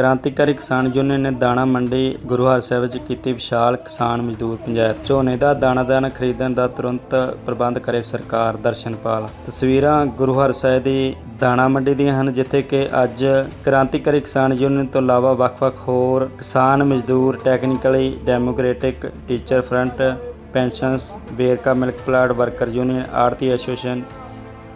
ਕ੍ਰਾਂਤੀਕਾਰੀ ਕਿਸਾਨ ਯੂਨੀਅਨ ਨੇ ਦਾਣਾ ਮੰਡੀ ਗੁਰੂ ਹਰਸਾਹਿਬ ਵਿੱਚ ਕੀਤੀ ਵਿਸ਼ਾਲ ਕਿਸਾਨ ਮਜ਼ਦੂਰ ਪੰਚਾਇਤ ਝੋਨੇ ਦਾ ਦਾਣਾ ਦਾਣਾ ਖਰੀਦਣ ਦਾ ਤੁਰੰਤ ਪ੍ਰਬੰਧ ਕਰੇ ਸਰਕਾਰ ਦਰਸ਼ਨਪਾਲ। ਤਸਵੀਰਾਂ ਗੁਰੂ ਹਰਸਾਹਿਬ ਦੀ ਦਾਣਾ ਮੰਡੀ ਦੀਆਂ ਹਨ, ਜਿੱਥੇ ਕਿ ਅੱਜ ਕ੍ਰਾਂਤੀਕਾਰੀ ਕਿਸਾਨ ਯੂਨੀਅਨ ਤੋਂ ਇਲਾਵਾ ਵੱਖ-ਵੱਖ ਹੋਰ ਕਿਸਾਨ ਮਜ਼ਦੂਰ, technically democratic teacher front pensions Verka milk plant worker union ਆੜਤੀ association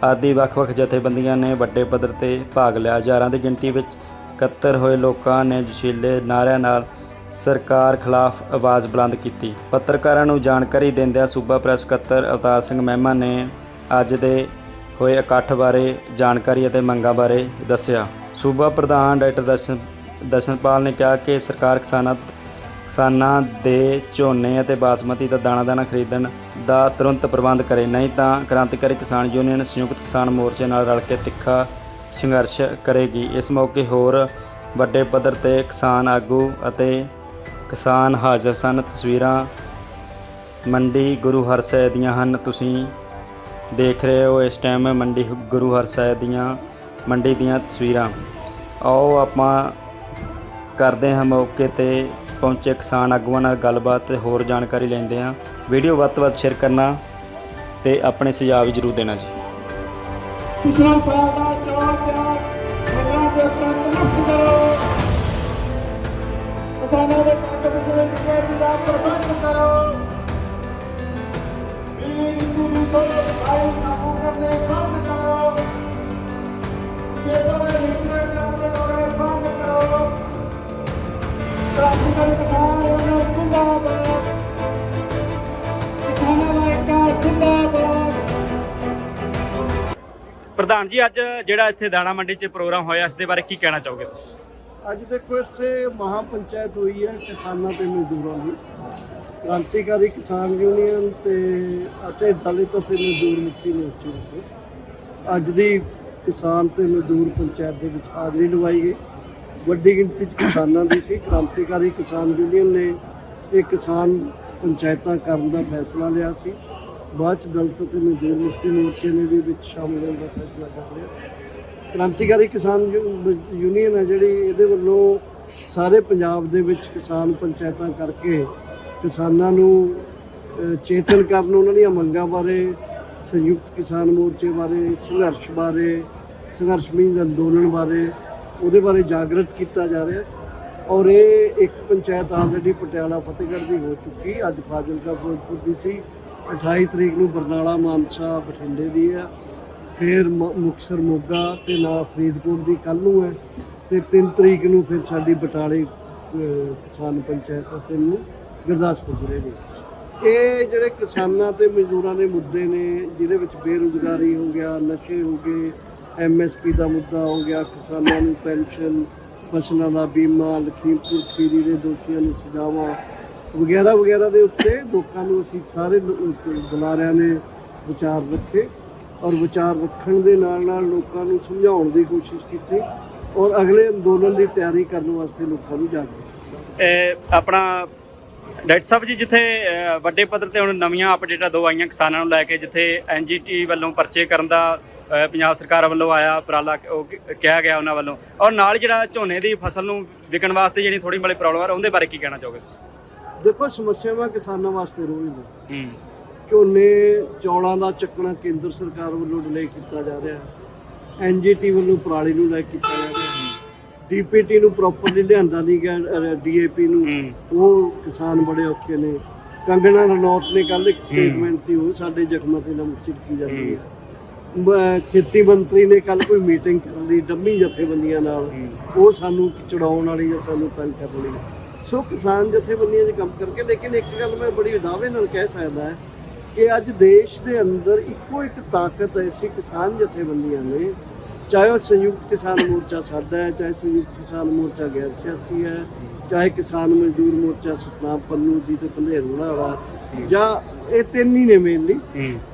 ਆਦਿ ਵੱਖ-ਵੱਖ ਜਥੇਬੰਦੀਆਂ ਨੇ ਵੱਡੇ ਪੱਧਰ ਤੇ ਭਾਗ ਲਿਆ। ਹਜ਼ਾਰਾਂ ਦੀ ਗਿਣਤੀ ਵਿੱਚ ਇਕੱਤਰ ਹੋਏ ਲੋਕਾਂ ਨੇ ਜੋਸ਼ੀਲੇ ਨਾਅਰਿਆਂ ਨਾਲ ਸਰਕਾਰ ਖਿਲਾਫ ਆਵਾਜ਼ ਬੁਲੰਦ ਕੀਤੀ। ਪੱਤਰਕਾਰਾਂ ਨੂੰ ਜਾਣਕਾਰੀ ਦਿੰਦਿਆਂ ਸੂਬਾ ਪ੍ਰੈਸ ਸਕੱਤਰ ਅਵਤਾਰ ਸਿੰਘ ਮਹਿਮਾ ਨੇ ਅੱਜ ਦੇ ਹੋਏ ਇਕੱਠ ਬਾਰੇ ਜਾਣਕਾਰੀ ਅਤੇ ਮੰਗਾਂ ਬਾਰੇ ਦੱਸਿਆ। ਸੂਬਾ ਪ੍ਰਧਾਨ ਡਾਕਟਰ ਦਰਸ਼ਨ ਦਰਸ਼ਨਪਾਲ ਨੇ ਕਿਹਾ ਕਿ ਸਰਕਾਰ ਕਿਸਾਨਾਂ ਕਿਸਾਨਾਂ ਦੇ ਝੋਨੇ ਅਤੇ ਬਾਸਮਤੀ ਦਾ ਦਾਣਾ ਦਾਣਾ ਖਰੀਦਣ ਦਾ ਤੁਰੰਤ ਪ੍ਰਬੰਧ ਕਰੇ, ਨਹੀਂ ਤਾਂ ਕ੍ਰਾਂਤੀਕਾਰੀ ਕਿਸਾਨ ਯੂਨੀਅਨ ਸੰਯੁਕਤ ਕਿਸਾਨ ਮੋਰਚੇ ਨਾਲ ਰਲ ਕੇ ਤਿੱਖਾ ਸੰਘਰਸ਼ ਕਰੇਗੀ। ਇਸ ਮੌਕੇ ਹੋਰ ਵੱਡੇ ਪੱਧਰ ਤੇ ਕਿਸਾਨ ਆਗੂ ਅਤੇ ਕਿਸਾਨ ਹਾਜ਼ਰ ਸਨ। ਤਸਵੀਰਾਂ ਮੰਡੀ ਗੁਰੂ ਹਰਸਾਹਿਬ ਦੀਆਂ ਹਨ। ਤੁਸੀਂ ਦੇਖ ਰਹੇ ਹੋ ਇਸ ਟਾਈਮ ਮੰਡੀ ਗੁਰੂ ਹਰਸਾਹਿਬ ਦੀਆਂ, ਮੰਡੀ ਦੀਆਂ ਤਸਵੀਰਾਂ। ਆਓ ਆਪਾਂ ਕਰਦੇ ਹਾਂ ਮੌਕੇ ਤੇ ਪਹੁੰਚੇ ਕਿਸਾਨ ਆਗੂਆਂ ਨਾਲ ਗੱਲਬਾਤ ਤੇ ਹੋਰ ਜਾਣਕਾਰੀ ਲੈਂਦੇ ਹਾਂ। ਵੀਡੀਓ ਵੱਧ ਤੋਂ ਵੱਧ ਸ਼ੇਅਰ ਕਰਨਾ ਤੇ ਆਪਣੇ ਸੁਝਾਅ ਵੀ ਜ਼ਰੂਰ ਦੇਣਾ ਜੀ। ਪਿਛਲਾ ਸਾਲ ਦਾ ਚੌਰ ਚੌਰ ਮੇਰਾ ਦੇ ਪ੍ਰੰਤ ਕਰੋ ਕਿਸਾਨਾਂ ਦੇ ਕੱਟ ਬਿਜਲੀ ਬਿਜਲੀ ਦਾ ਪ੍ਰਬੰਧ ਕਰੋ। ਵੀਰ ਗੁਰੂ ਤੋਂ ਭਾਈ ਕਾਬੂ ਕਰਨੇ ਬੰਦ ਕਰੋ। ਕੇਵਲ ਨਿਰਣੈ ਕਰਦੇ ਹੋਏ ਬੰਦ ਕਰੋ। ਕ੍ਰਾਂਤੀਕਾਰੀ ਕਿਸਾਨ ਯੂਨੀਅਨ ਜਿੰਦਾਬਾਦ। ਕਿਸਾਨਾਂ ਦਾ ਏਕਾ ਜਿੰਦਾਬਾਦ। ਪ੍ਰਧਾਨ ਜੀ, ਅੱਜ ਜਿਹੜਾ ਇੱਥੇ ਦਾਣਾ ਮੰਡੀ 'ਚ ਪ੍ਰੋਗਰਾਮ ਹੋਇਆ, ਇਸ ਦੇ ਬਾਰੇ ਕੀ ਕਹਿਣਾ ਚਾਹੋਗੇ ਤੁਸੀਂ? ਅੱਜ ਦੇਖੋ, ਇੱਥੇ ਮਹਾ ਪੰਚਾਇਤ ਹੋਈ ਹੈ, ਕਿਸਾਨਾਂ ਤੇ ਮਜ਼ਦੂਰਾਂ ਦੀ। ਕ੍ਰਾਂਤੀਕਾਰੀ ਕਿਸਾਨ ਯੂਨੀਅਨ ਤੇ ਅਤੇ ਦਲਿਤ ਅਤੇ ਮਜ਼ਦੂਰ ਮੁਕਤੀ ਮੋਰਚੇ ਵੱਲੋਂ ਅੱਜ ਦੀ ਕਿਸਾਨ ਤੇ ਮਜ਼ਦੂਰ ਪੰਚਾਇਤ ਦੇ ਵਿੱਚ ਹਾਜ਼ਰੀ ਲਵਾਈ ਗਈ। ਵੱਡੀ ਗਿਣਤੀ 'ਚ ਕਿਸਾਨਾਂ ਦੀ ਸੀ। ਕ੍ਰਾਂਤੀਕਾਰੀ ਕਿਸਾਨ ਯੂਨੀਅਨ ਨੇ ਇਹ ਕਿਸਾਨ ਪੰਚਾਇਤਾਂ ਕਰਨ ਦਾ ਫੈਸਲਾ ਲਿਆ ਸੀ। ਬਾਅਦ 'ਚ ਦਲਿਤ ਅਤੇ ਮਜ਼ਦੂਰ ਮੁਕਤੀ ਮੋਰਚੇ ਨੇ ਵੀ ਵਿੱਚ ਸ਼ਾਮਲ ਹੋਣ ਦਾ ਫੈਸਲਾ ਕਰ ਲਿਆ। ਕ੍ਰਾਂਤੀਕਾਰੀ ਕਿਸਾਨ ਯੂ- ਯੂਨੀਅਨ ਹੈ ਜਿਹੜੀ ਇਹਦੇ ਵੱਲੋਂ ਸਾਰੇ ਪੰਜਾਬ ਦੇ ਵਿੱਚ ਕਿਸਾਨ ਪੰਚਾਇਤਾਂ ਕਰਕੇ ਕਿਸਾਨਾਂ ਨੂੰ ਚੇਤਨ ਕਰਨ, ਉਹਨਾਂ ਦੀਆਂ ਮੰਗਾਂ ਬਾਰੇ, ਸੰਯੁਕਤ ਕਿਸਾਨ ਮੋਰਚੇ ਬਾਰੇ, ਸੰਘਰਸ਼ ਬਾਰੇ ਸੰਘਰਸ਼ਮਈ ਅੰਦੋਲਨ ਬਾਰੇ, ਉਹਦੇ ਬਾਰੇ ਜਾਗਰਤ ਕੀਤਾ ਜਾ ਰਿਹਾ ਔਰ ਇਹ ਇੱਕ ਪੰਚਾਇਤ ਆਲਰੇਡੀ ਪਟਿਆਲਾ ਫਤਿਹਗੜ੍ਹ ਦੀ ਹੋ ਚੁੱਕੀ, ਅੱਜ ਫਾਜ਼ਿਲਕਾ ਫਿਰੋਜ਼ਪੁਰ ਦੀ ਸੀ। 28 ਤਰੀਕ ਨੂੰ ਬਰਨਾਲਾ ਮਾਨਸਾ ਬਠਿੰਡੇ ਦੀ ਆ ਫਿਰ ਮ- ਮੁਕਤਸਰ ਮੋਗਾ ਤੇ ਨਾਲ ਫਰੀਦਕੋਟ ਦੀ ਕੱਲ੍ਹ ਨੂੰ ਹੈ। ਤੇ 3 ਤਰੀਕ ਨੂੰ ਫਿਰ ਸਾਡੀ ਬਟਾਲੇ ਕਿਸਾਨ ਪੰਚਾਇਤ ਤੇ ਨੂੰ ਗੁਰਦਾਸਪੁਰ ਜ਼ਿਲ੍ਹੇ ਦੀ। ਇਹ ਜਿਹੜੇ ਕਿਸਾਨਾਂ ਤੇ ਮਜ਼ਦੂਰਾਂ ਦੇ ਮੁੱਦੇ ਨੇ, ਜਿਹਦੇ ਵਿੱਚ ਬੇਰੁਜ਼ਗਾਰੀ ਹੋ ਗਿਆ, ਨਸ਼ੇ ਹੋ ਗਏ ਐਮਐਸਪੀ ਦਾ ਮੁੱਦਾ ਹੋ ਗਿਆ, ਕਿਸਾਨਾਂ ਨੂੰ ਪੈਨਸ਼ਨ, ਫਸਲਾਂ ਦਾ ਬੀਮਾ, ਲਖੀਮਪੁਰ ਖੀਰੀ ਦੇ ਦੋਸ਼ੀਆਂ ਨੂੰ ਸਜ਼ਾਵਾਂ ਵਗੈਰਾ ਵਗੈਰਾ ਦੇ ਉੱਤੇ ਲੋਕਾਂ ਨੂੰ ਅਸੀਂ ਸਾਰੇ ਬੁਲਾਰਿਆਂ ਨੇ ਵਿਚਾਰ ਰੱਖੇ ਔਰ ਵਿਚਾਰ ਰੱਖਣ ਦੇ ਨਾਲ ਨਾਲ ਲੋਕਾਂ ਨੂੰ ਸਮਝਾਉਣ ਦੀ ਕੋਸ਼ਿਸ਼ ਕੀਤੀ ਔਰ ਅਗਲੇ ਅੰਦੋਲਨ ਦੀ ਤਿਆਰੀ ਕਰਨ ਵਾਸਤੇ ਲੋਕਾਂ ਨੂੰ ਜਾਗਰੂਕ ਆਪਣਾ ਡਾਕਟਰ ਸਾਹਿਬ ਜੀ, ਜਿੱਥੇ ਵੱਡੇ ਪੱਧਰ ਤੇ ਹੁਣ ਨਵੀਆਂ ਅਪਡੇਟਾਂ ਦੋ ਆਈਆਂ ਕਿਸਾਨਾਂ ਨੂੰ ਲੈ ਕੇ, ਜਿੱਥੇ ਐਨਜੀਟੀ ਵੱਲੋਂ ਪਰਚੇ ਕਰਨ ਦਾ ਪੰਜਾਬ ਸਰਕਾਰ ਵੱਲੋਂ ਆਇਆ ਉਪਰਾਲਾ, ਉਹ ਕਿਹਾ ਗਿਆ ਉਹਨਾਂ ਵੱਲੋਂ। ਔਰ ਨਾਲ ਜਿਹੜਾ ਝੋਨੇ ਦੀ ਫਸਲ ਨੂੰ ਵਿਕਣ ਵਾਸਤੇ ਜਿਹੜੀ ਥੋੜੀ ਬੜੀ ਪ੍ਰੋਬਲਮ ਆ, ਉਹਦੇ ਬਾਰੇ ਕੀ ਕਹਿਣਾ ਚਾਹੋਗੇ? ਦੇਖੋ ਸਮੱਸਿਆਵਾਂ ਕਿਸਾਨਾਂ ਵਾਸਤੇ ਰੋਜ਼ ਨੇ। ਹੂੰ। ਝੋਨੇ ਚੌਲਾਂ ਦਾ ਚੱਕਣਾ ਕੇਂਦਰ ਸਰਕਾਰ ਵੱਲੋਂ ਡਿਲੇ ਕੀਤਾ ਜਾ ਰਿਹਾ। ਹੈ ਐਨਜੀਟੀ ਵੱਲੋਂ ਪਰਾਲੀ ਨੂੰ ਲੈ ਕੀਤਾ ਜਾ ਰਿਹਾ। ਹੈ ਡੀਪੀਟੀ ਨੂੰ ਪ੍ਰੋਪਰਲੀ ਲਿਆਂਦਾ ਨਹੀਂ ਗਿਆ ਡੀਏਪੀ ਨੂੰ। ਉਹ ਕਿਸਾਨ ਬੜੇ ਔਖੇ ਨੇ। ਕੰਗਣਾ ਰਣੌਤ ਨੇ ਕੱਲ ਇੱਕ ਸਟੇਟਮੈਂਟ ਦੀ ਉਹ ਸਾਡੇ ਜ਼ਖਮਾਂ ਤੇ ਨਮਕ ਚਿੜਕੀ ਜਾਂਦੀ ਹੈ। ਖੇਤੀ ਮੰਤਰੀ ਨੇ ਕੱਲ ਕੋਈ ਮੀਟਿੰਗ ਕਰ ਲਈ ਡੰਮੀ ਜਥੇਬੰਦੀਆਂ ਨਾਲ। ਉਹ ਸਾਨੂੰ ਚੜਾਉਣ ਵਾਲੀ ਜਾਂ ਸਾਨੂੰ ਤੰਗ ਕਰਨ ਲਈ ਸੋ ਕਿਸਾਨ ਜਥੇਬੰਦੀਆਂ 'ਚ ਕੰਮ ਕਰਕੇ ਲੇਕਿਨ ਇੱਕ ਗੱਲ ਮੈਂ ਬੜੀ ਦਾਅਵੇ ਨਾਲ ਕਹਿ ਸਕਦਾ ਹੈ ਕਿ ਅੱਜ ਦੇਸ਼ ਦੇ ਅੰਦਰ ਇੱਕੋ ਇੱਕ ਤਾਕਤ ਐਸੀ ਕਿਸਾਨ ਜਥੇਬੰਦੀਆਂ ਨੇ ਚਾਹੇ ਉਹ ਸੰਯੁਕਤ ਕਿਸਾਨ ਮੋਰਚਾ ਸਾਡਾ ਹੈ ਚਾਹੇ ਸੰਯੁਕਤ ਕਿਸਾਨ ਮੋਰਚਾ ਗੈਰ ਸਿਆਸੀ ਹੈ ਚਾਹੇ ਕਿਸਾਨ ਮਜ਼ਦੂਰ ਮੋਰਚਾ ਸਤਨਾਮ ਪੰਨੂ ਜੀ ਤੇ ਪੰਧੇਰ ਵਾਲਾ ਜਾਂ ਇਹ ਤਿੰਨ ਹੀ ਨੇ ਮੇਨਲੀ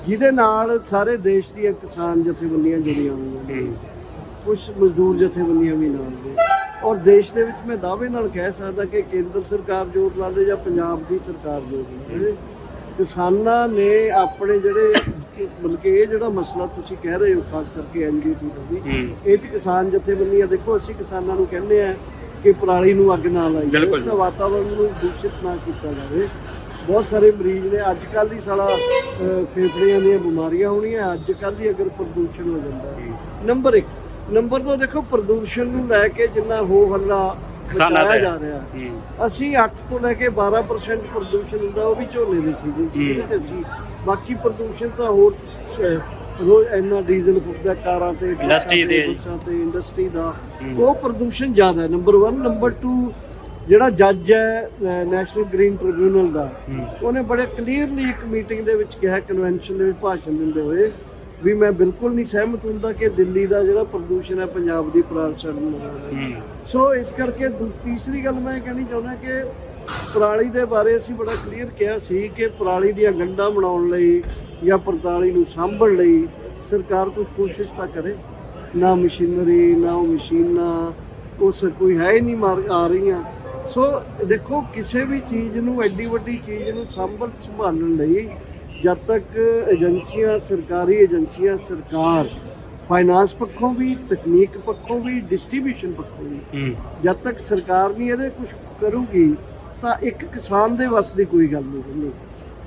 ਜਿਹਦੇ ਨਾਲ ਸਾਰੇ ਦੇਸ਼ ਦੀਆਂ ਕਿਸਾਨ ਜਥੇਬੰਦੀਆਂ ਜੁੜੀਆਂ ਹੋਈਆਂ ਨੇ। ਕੁਝ ਮਜ਼ਦੂਰ ਜਥੇਬੰਦੀਆਂ ਵੀ ਨਾਲ ਨੇ। ਔਰ ਦੇਸ਼ ਦੇ ਵਿੱਚ ਮੈਂ ਦਾਅਵੇ ਨਾਲ ਕਹਿ ਸਕਦਾ ਕਿ ਕੇਂਦਰ ਸਰਕਾਰ ਜੋਰ ਲਾ ਲੇ ਜਾਂ ਪੰਜਾਬ ਦੀ ਸਰਕਾਰ ਜੋਰ ਲਾ ਲੇ ਕਿਸਾਨਾਂ ਨੇ ਆਪਣੇ ਜਿਹੜੇ ਬਲਕਿ ਇਹ ਜਿਹੜਾ ਮਸਲਾ ਤੁਸੀਂ ਕਹਿ ਰਹੇ ਹੋ ਖਾਸ ਕਰਕੇ ਐਨਜੀਟੀ ਦਾ ਵੀ ਇਹ 'ਚ ਕਿਸਾਨ ਜਥੇਬੰਦੀਆਂ ਦੇਖੋ ਅਸੀਂ ਕਿਸਾਨਾਂ ਨੂੰ ਕਹਿੰਦੇ ਆ ਕਿ ਪਰਾਲੀ ਨੂੰ ਅੱਗ ਨਾ ਲਾਈ। ਇਸ ਦਾ ਵਾਤਾਵਰਣ ਨੂੰ ਦੂਸ਼ਿਤ ਨਾ ਕੀਤਾ ਜਾਵੇ। ਬਹੁਤ ਸਾਰੇ ਮਰੀਜ਼ ਨੇ ਅੱਜ ਕੱਲ੍ਹ ਹੀ ਸਾਲਾ ਫੇਫੜਿਆਂ ਦੀਆਂ ਬਿਮਾਰੀਆਂ ਹੋਣੀਆਂ ਅੱਜ ਕੱਲ੍ਹ ਹੀ ਅਗਰ ਪ੍ਰਦੂਸ਼ਣ ਹੋ ਜਾਂਦਾ। ਨੰਬਰ 1 ਨੰਬਰ 2 ਦੇਖੋ ਪ੍ਰਦੂਸ਼ਣ ਨੂੰ ਲੈ ਕੇ ਜਿੰਨਾ ਹੋ ਹੱਲਾ ਕਿਸਾਨਾਂ ਦਾ ਜਾ ਰਿਹਾ। ਅਸੀਂ 8 ਤੋਂ ਲੈ ਕੇ 12% ਪ੍ਰਦੂਸ਼ਣ ਹੁੰਦਾ ਉਹ ਵੀ ਝੋਨੇ ਦੇ ਸੀ ਜਿਹਦੇ ਤੇ ਸੀ। ਬਾਕੀ ਪ੍ਰਦੂਸ਼ਣ ਤਾਂ ਹੋਰ ਰੋਜ਼ ਇੰਨਾ ਡੀਜ਼ਲ ਫੁੱਕਦਾ ਕਾਰਾਂ ਤੇ ਤੇ, ਦੇ। ਤੇ ਇੰਡਸਟਰੀ ਦਾ। ਉਹ ਪ੍ਰਦੂਸ਼ਣ ਜ਼ਿਆਦਾ ਹੈ। ਨੰਬਰ 1 ਨੰਬਰ 2 ਜਿਹੜਾ ਜੱਜ ਹੈ ਨੈਸ਼ਨਲ ਗ੍ਰੀਨ ਟ੍ਰਿਬਿਊਨਲ ਦਾ ਉਹਨੇ ਬੜੇ ਕਲੀਅਰਲੀ ਇੱਕ ਮੀਟਿੰਗ ਦੇ ਵਿੱਚ ਕਿਹਾ ਕਨਵੈਨਸ਼ਨ ਦੇ ਵਿੱਚ ਭਾਸ਼ਣ ਦਿੰਦੇ ਹੋਏ ਵੀ ਮੈਂ ਬਿਲਕੁਲ ਨਹੀਂ ਸਹਿਮਤ ਹੁੰਦਾ ਕਿ ਦਿੱਲੀ ਦਾ ਜਿਹੜਾ ਪ੍ਰਦੂਸ਼ਣ ਹੈ ਪੰਜਾਬ ਦੀ ਨਾਲ ਹੂੰ ਸੋ ਇਸ ਕਰਕੇ ਤੀਸਰੀ ਗੱਲ ਮੈਂ ਕਹਿਣੀ ਚਾਹੁੰਦਾ ਕਿ ਪਰਾਲੀ ਦੇ ਬਾਰੇ ਅਸੀਂ ਬੜਾ ਕਲੀਅਰ ਕਿਹਾ ਸੀ ਕਿ ਪਰਾਲੀ ਦੀਆਂ ਗੰਢਾਂ ਬਣਾਉਣ ਲਈ ਜਾਂ ਪਰਾਲੀ ਨੂੰ ਸਾਂਭਣ ਲਈ ਸਰਕਾਰ ਕੁਝ ਕੋਸ਼ਿਸ਼ ਤਾਂ ਕਰੇ। ਨਾ ਮਸ਼ੀਨਰੀ ਨਾ ਉਹ ਮਸ਼ੀਨਾਂ ਉਸ ਕੋਈ ਹੈ ਹੀ ਨਹੀਂ ਮਾਰ ਆ ਰਹੀਆਂ। ਸੋ ਦੇਖੋ ਕਿਸੇ ਵੀ ਚੀਜ਼ ਨੂੰ ਐਡੀ ਵੱਡੀ ਚੀਜ਼ ਨੂੰ ਸੰਭਲ ਸੰਭਾਲਣ ਲਈ ਜਦ ਤੱਕ ਏਜੰਸੀਆਂ ਸਰਕਾਰੀ ਏਜੰਸੀਆਂ ਸਰਕਾਰ ਫਾਈਨਾਂਸ ਪੱਖੋਂ ਵੀ ਤਕਨੀਕ ਪੱਖੋਂ ਵੀ ਡਿਸਟ੍ਰੀਬਿਊਸ਼ਨ ਪੱਖੋਂ ਵੀ ਜਦ ਤੱਕ ਸਰਕਾਰ ਨਹੀਂ ਇਹਦੇ ਕੁਝ ਕਰੂਗੀ ਤਾਂ ਇੱਕ ਕਿਸਾਨ ਦੇ ਵੱਸ ਦੀ ਕੋਈ ਗੱਲ ਨਹੀਂ ਹੁੰਦੀ।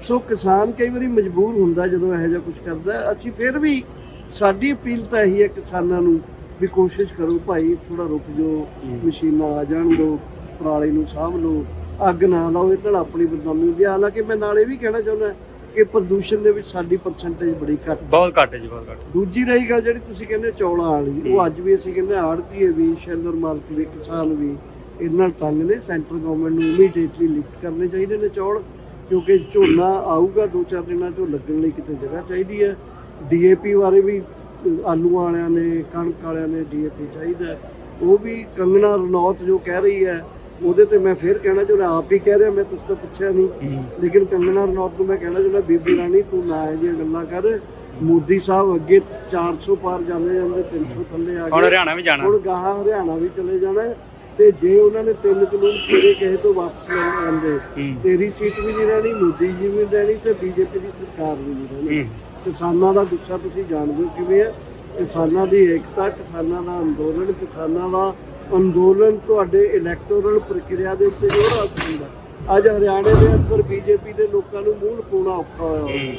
ਸੋ ਕਿਸਾਨ ਕਈ ਵਾਰੀ ਮਜਬੂਰ ਹੁੰਦਾ ਜਦੋਂ ਇਹੋ ਜਿਹਾ ਕੁਝ ਕਰਦਾ। ਅਸੀਂ ਫਿਰ ਵੀ ਸਾਡੀ ਅਪੀਲ ਤਾਂ ਇਹੀ ਹੈ ਕਿਸਾਨਾਂ ਨੂੰ ਵੀ ਕੋਸ਼ਿਸ਼ ਕਰੋ ਭਾਈ ਥੋੜਾ ਰੁਕ ਜਾਓ ਮਸ਼ੀਨਾਂ ਆ ਜਾਣ ਦਿਓ ਪਰਾਲੀ ਨੂੰ ਸਾਂਭ ਲਓ ਅੱਗ ਨਾ ਲਾਓ ਇਹਦੇ ਨਾਲ ਆਪਣੀ ਬਦਨਾਮੀ ਹੁੰਦੀ ਹੈ। ਹਾਲਾਂਕਿ ਮੈਂ ਨਾਲ ਇਹ ਵੀ ਕਹਿਣਾ ਚਾਹੁੰਦਾ ਕਿ ਪ੍ਰਦੂਸ਼ਣ ਦੇ ਵਿੱਚ ਸਾਡੀ ਪਰਸੈਂਟੇਜ ਬੜੀ ਘੱਟ। ਬਹੁਤ ਘੱਟ ਹੈ ਜੀ ਬਹੁਤ ਘੱਟ ਦੂਜੀ ਰਹੀ ਗੱਲ ਜਿਹੜੀ ਤੁਸੀਂ ਕਹਿੰਦੇ ਚੌਲਾਂ ਵਾਲੀ ਉਹ ਅੱਜ ਵੀ ਅਸੀਂ ਕਹਿੰਦੇ ਆੜਤੀਏ ਵੀ ਸ਼ੈਲਰ ਮਾਰਕ ਵੀ ਕਿਸਾਨ ਵੀ ਇਹਨਾਂ ਤੰਗ ਨੇ ਸੈਂਟਰ ਗਵਰਨਮੈਂਟ ਨੂੰ ਇਮੀਡੀਏਟਲੀ ਲਿਫਟ ਕਰਨੇ ਚਾਹੀਦੇ ਨੇ ਚੌਲ ਕਿਉਂਕਿ ਝੋਨਾ ਆਊਗਾ ਦੋ ਚਾਰ ਦਿਨਾਂ ਤੋਂ ਲੱਗਣ ਲਈ ਕਿਤੇ ਜਗ੍ਹਾ ਚਾਹੀਦੀ ਹੈ ਡੀਏਪੀ ਬਾਰੇ ਵੀ ਆਲੂਆਂ ਵਾਲਿਆਂ ਨੇ ਕਣਕ ਵਾਲਿਆਂ ਨੇ ਡੀਏਪੀ ਚਾਹੀਦਾ। ਉਹ ਵੀ ਕੰਗਣਾ ਰਣੌਤ ਜੋ ਕਹਿ ਰਹੀ ਹੈ ਉਹਦੇ ਤੇ ਮੈਂ ਫੇਰ ਕਹਿਣਾ ਚਾਹੁੰਦਾ ਆਪ ਹੀ ਕਹਿ ਰਿਹਾ ਮੈਂ ਤੁਸੀਂ ਤੋਂ ਪੁੱਛਿਆ ਨਹੀਂ। ਲੇਕਿਨ ਕੰਗਣਾ ਰਣੌਤ ਨੂੰ ਮੈਂ ਕਹਿਣਾ ਚਾਹੁੰਦਾ ਬੀਬੀ ਰਾਣੀ ਤੂੰ ਨਾ ਇਹ ਜਿਹੀਆਂ ਗੱਲਾਂ ਕਰ। ਮੋਦੀ ਸਾਹਿਬ ਅੱਗੇ 400 ਪਾਰ ਜਾਂਦੇ ਜਾਂਦੇ 300 ਥੱਲੇ ਆ ਹੁਣ ਗਏ ਹਰਿਆਣਾ ਵੀ ਜਾਣਾ। ਹੁਣ ਗਾਹਾਂ ਹਰਿਆਣਾ ਵੀ ਚਲੇ ਜਾਣਾ। ਤੇ ਜੇ ਉਹਨਾਂ ਨੇ ਤਿੰਨ ਕਾਨੂੰਨ ਤੇਰੇ ਕਹੇ ਤੋਂ ਵਾਪਸ ਲੈ ਹੂੰ। ਤੇਰੀ ਸੀਟ ਵੀ ਨਹੀਂ ਰਹਿਣੀ ਮੋਦੀ ਜੀ ਵੀ ਨਹੀਂ ਰਹਿਣੀ ਤੇ ਬੀਜੇਪੀ ਦੀ ਸਰਕਾਰ ਵੀ ਨਹੀਂ ਰਹਿਣੀ। ਕਿਸਾਨਾਂ ਦਾ ਗੁੱਸਾ ਤੁਸੀਂ ਜਾਣਦੇ ਹੋ ਕਿਵੇਂ ਹੈ? ਕਿਸਾਨਾਂ ਦੀ ਏਕਤਾ ਕਿਸਾਨਾਂ ਦਾ ਅੰਦੋਲਨ ਕਿਸਾਨਾਂ ਦਾ ਅੰਦੋਲਨ ਤੁਹਾਡੇ ਇਲੈਕਟੋਰਲ ਪ੍ਰਕਿਰਿਆ ਦੇ ਉੱਤੇ ਜ਼ੋਰ ਆ ਸਕਦਾ ਅੱਜ ਹਰਿਆਣੇ ਦੇ ਅੰਦਰ ਬੀਜੇਪੀ ਦੇ ਲੋਕਾਂ ਨੂੰ ਮੂੰਹ ਪਾਉਣਾ ਔਖਾ ਹੋਇਆ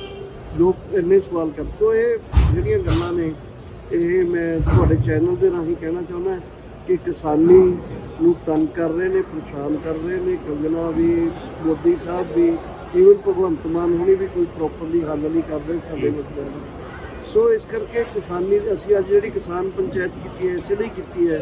ਲੋਕ ਇੰਨੇ ਸਵਾਲ ਕਰ ਸੋ ਇਹ ਜਿਹੜੀਆਂ ਗੱਲਾਂ ਨੇ ਇਹ ਮੈਂ ਤੁਹਾਡੇ ਚੈਨਲ ਦੇ ਰਾਹੀਂ ਕਹਿਣਾ ਚਾਹੁੰਦਾ ਕਿ ਕਿਸਾਨੀ ਨੂੰ ਤੰਗ ਕਰ ਰਹੇ ਨੇ ਪਰੇਸ਼ਾਨ ਕਰ ਰਹੇ ਨੇ। ਕੰਗਨਾ ਵੀ ਮੋਦੀ ਸਾਹਿਬ ਵੀ ਈਵਨ ਭਗਵੰਤ ਮਾਨ ਹੁਣੀ ਵੀ ਕੋਈ ਪ੍ਰੋਪਰਲੀ ਹੱਲ ਨਹੀਂ ਕਰਦੇ ਸਾਡੇ ਮਸਲਿਆਂ ਦਾ ਸੋ ਇਸ ਕਰਕੇ ਕਿਸਾਨੀ ਅਸੀਂ ਅੱਜ ਜਿਹੜੀ ਕਿਸਾਨ ਪੰਚਾਇਤ ਕੀਤੀ ਹੈ ਇਸੇ ਲਈ ਕੀਤੀ ਹੈ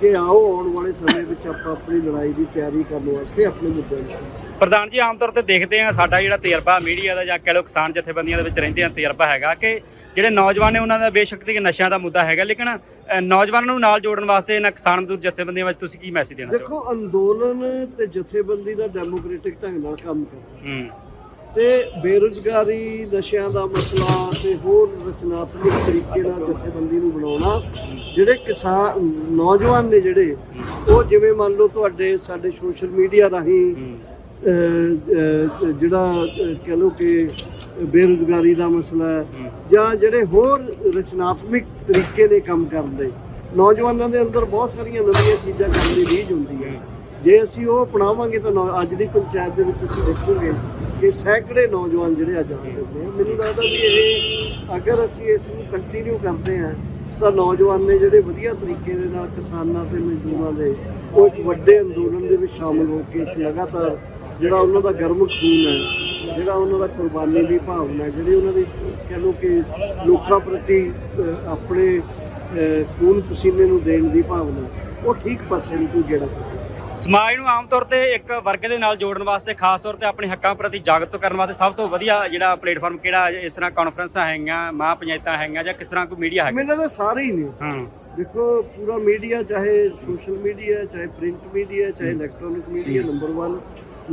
ਕਿ ਆਓ ਆਉਣ ਵਾਲੇ ਸਮੇਂ ਵਿੱਚ ਆਪਾਂ ਆਪਣੀ ਲੜਾਈ ਦੀ ਤਿਆਰੀ ਕਰਨ ਵਾਸਤੇ ਆਪਣੇ ਮੁੱਦਿਆਂ ਨੂੰ ਪ੍ਰਧਾਨ ਜੀ ਆਮ ਤੌਰ ਤੇ ਦੇਖਦੇ ਆ ਸਾਡਾ ਜਿਹੜਾ ਤਜਰਬਾ ਮੀਡੀਆ ਦਾ ਜਾਂ ਕਹਿ ਕਿਸਾਨ ਜਥੇਬੰਦੀਆਂ ਦੇ ਵਿੱਚ ਰਹਿੰਦੇ ਆ ਤਜਰਬਾ ਹੈਗਾ ਕਿ ਜਿਹੜੇ ਨੌਜਵਾਨ ਨੇ ਉਹਨਾਂ ਦਾ ਬੇਸ਼ੱਕ ਤੇ ਨਸ਼ਿਆਂ ਦਾ ਮੁੱਦਾ ਹੈਗਾ ਲੇਕਿਨ ਨੌਜਵਾਨਾਂ ਨੂੰ ਨਾਲ ਜੋੜਨ ਵਾਸਤੇ ਇਹਨਾਂ ਕਿਸਾਨ ਮਜ਼ਦੂਰ ਜਥੇਬੰਦੀਆਂ ਵਿੱਚ ਤੁਸੀਂ ਕੀ ਮੈਸੇਜ ਦੇਣਾ ਚਾਹੋਗੇ? ਦੇਖੋ ਅੰਦੋਲਨ ਤੇ ਜਥੇਬੰਦੀ ਦਾ ਡੈਮੋਕ੍ਰੈਟਿਕ ਢੰਗ ਨਾਲ ਕੰਮ ਕਰਦਾ। ਹੂੰ। ਤੇ ਬੇਰੁਜ਼ਗਾਰੀ ਨਸ਼ਿਆਂ ਦਾ ਮਸਲਾ ਤੇ ਹੋਰ ਰਚਨਾਤਮਕ ਤਰੀਕੇ ਨਾਲ ਜਥੇਬੰਦੀ ਨੂੰ ਬਣਾਉਣਾ ਜਿਹੜੇ ਕਿਸਾਨ ਨੌਜਵਾਨ ਨੇ ਜਿਹੜੇ ਉਹ ਜਿਵੇਂ ਮੰਨ ਲਓ ਤੁਹਾਡੇ ਸਾਡੇ ਸੋਸ਼ਲ ਮੀਡੀਆ ਰਾਹੀਂ ਜਿਹੜਾ ਅਹ, ਕਹਿ ਲਓ ਕਿ ਬੇਰੁਜ਼ਗਾਰੀ ਦਾ ਮਸਲਾ ਹੈ ਜਾਂ ਜਿਹੜੇ ਹੋਰ ਰਚਨਾਤਮਕ ਤਰੀਕੇ ਦੇ ਕੰਮ ਕਰਦੇ ਨੌਜਵਾਨਾਂ ਦੇ ਅੰਦਰ ਬਹੁਤ ਸਾਰੀਆਂ ਨਵੀਆਂ ਚੀਜ਼ਾਂ ਕਰਨ ਦੀ ਰੀਝ ਹੁੰਦੀ ਹੈ। ਜੇ ਅਸੀਂ ਉਹ ਅਪਣਾਵਾਂਗੇ ਤਾਂ ਨੌ- ਅੱਜ ਦੀ ਪੰਚਾਇਤ ਦੇ ਵਿੱਚ ਤੁਸੀਂ ਦੇਖੋਗੇ ਕਿ ਸੈਂਕੜੇ ਨੌਜਵਾਨ ਜਿਹੜੇ ਅੱਜ ਆਉਂਦੇ ਨੇ ਮੈਨੂੰ ਲੱਗਦਾ ਵੀ ਇਹ ਅਗਰ ਅਸੀਂ ਇਸ ਨੂੰ ਕੰਟੀਨਿਊ ਕਰਦੇ ਹਾਂ ਤਾਂ ਨੌਜਵਾਨ ਨੇ ਜਿਹੜੇ ਵਧੀਆ ਤਰੀਕੇ ਦੇ ਨਾਲ ਕਿਸਾਨਾਂ ਤੇ ਮਜ਼ਦੂਰਾਂ ਦੇ ਉਹ ਇੱਕ ਵੱਡੇ ਅੰਦੋਲਨ ਦੇ ਵਿੱਚ ਸ਼ਾਮਲ ਹੋ ਕੇ ਇੱਕ ਲਗਾਤਾਰ ਜਿਹੜਾ ਉਹਨਾਂ ਦਾ ਗਰਮ ਖੂਨ ਹੈ ਜਿਹੜਾ ਉਹਨਾਂ ਦਾ ਕੁਰਬਾਨੀ ਦੀ ਭਾਵਨਾ ਹੈ, ਜਿਹੜੀ ਉਹਨਾਂ ਦੀ ਕਹਿ ਲਓ ਕਿ ਲੋਕਾਂ ਪ੍ਰਤੀ ਅਹ, ਆਪਣੇ ਅਹ, ਖੂਨ ਪਸੀਨੇ ਨੂੰ ਦੇਣ ਦੀ ਭਾਵਨਾ ਉਹ ਠੀਕ ਪਾਸੇ ਨੂੰ ਕੋਈ ਗੇੜਾ ਕਰਦੇ ਸਮਾਜ ਨੂੰ ਆਮ ਤੌਰ ਤੇ ਇੱਕ ਵਰਗ ਦੇ ਨਾਲ ਜੋੜਨ ਵਾਸਤੇ ਖਾਸ ਤੌਰ ਤੇ ਆਪਣੇ ਹੱਕਾਂ ਪ੍ਰਤੀ ਜਾਗਰੂਕ ਕਰਨ ਵਾਸਤੇ ਸਭ ਤੋਂ ਵਧੀਆ ਜਿਹੜਾ ਪਲੇਟਫਾਰਮ ਕਿਹੜਾ ਇਸ ਤਰ੍ਹਾਂ ਕਾਨਫਰੰਸਾਂ ਹੈਗੀਆਂ ਮਾਂ ਪੰਚਾਇਤਾਂ ਹੈਗੀਆਂ ਜਾਂ ਕਿਸ ਤਰ੍ਹਾਂ ਕੋਈ ਮੀਡੀਆ ਹੈਗਾ? ਮੈਨੂੰ ਲੱਗਦਾ ਸਾਰੇ ਹੀ ਨੇ। ਹਾਂ। ਦੇਖੋ ਪੂਰਾ ਮੀਡੀਆ ਚਾਹੇ ਸੋਸ਼ਲ ਮੀਡੀਆ ਚਾਹੇ ਪ੍ਰਿੰਟ ਮੀਡੀਆ ਚਾਹੇ ਇਲੈਕਟ੍ਰੋਨਿਕ ਮੀਡੀਆ ਨੰਬਰ 1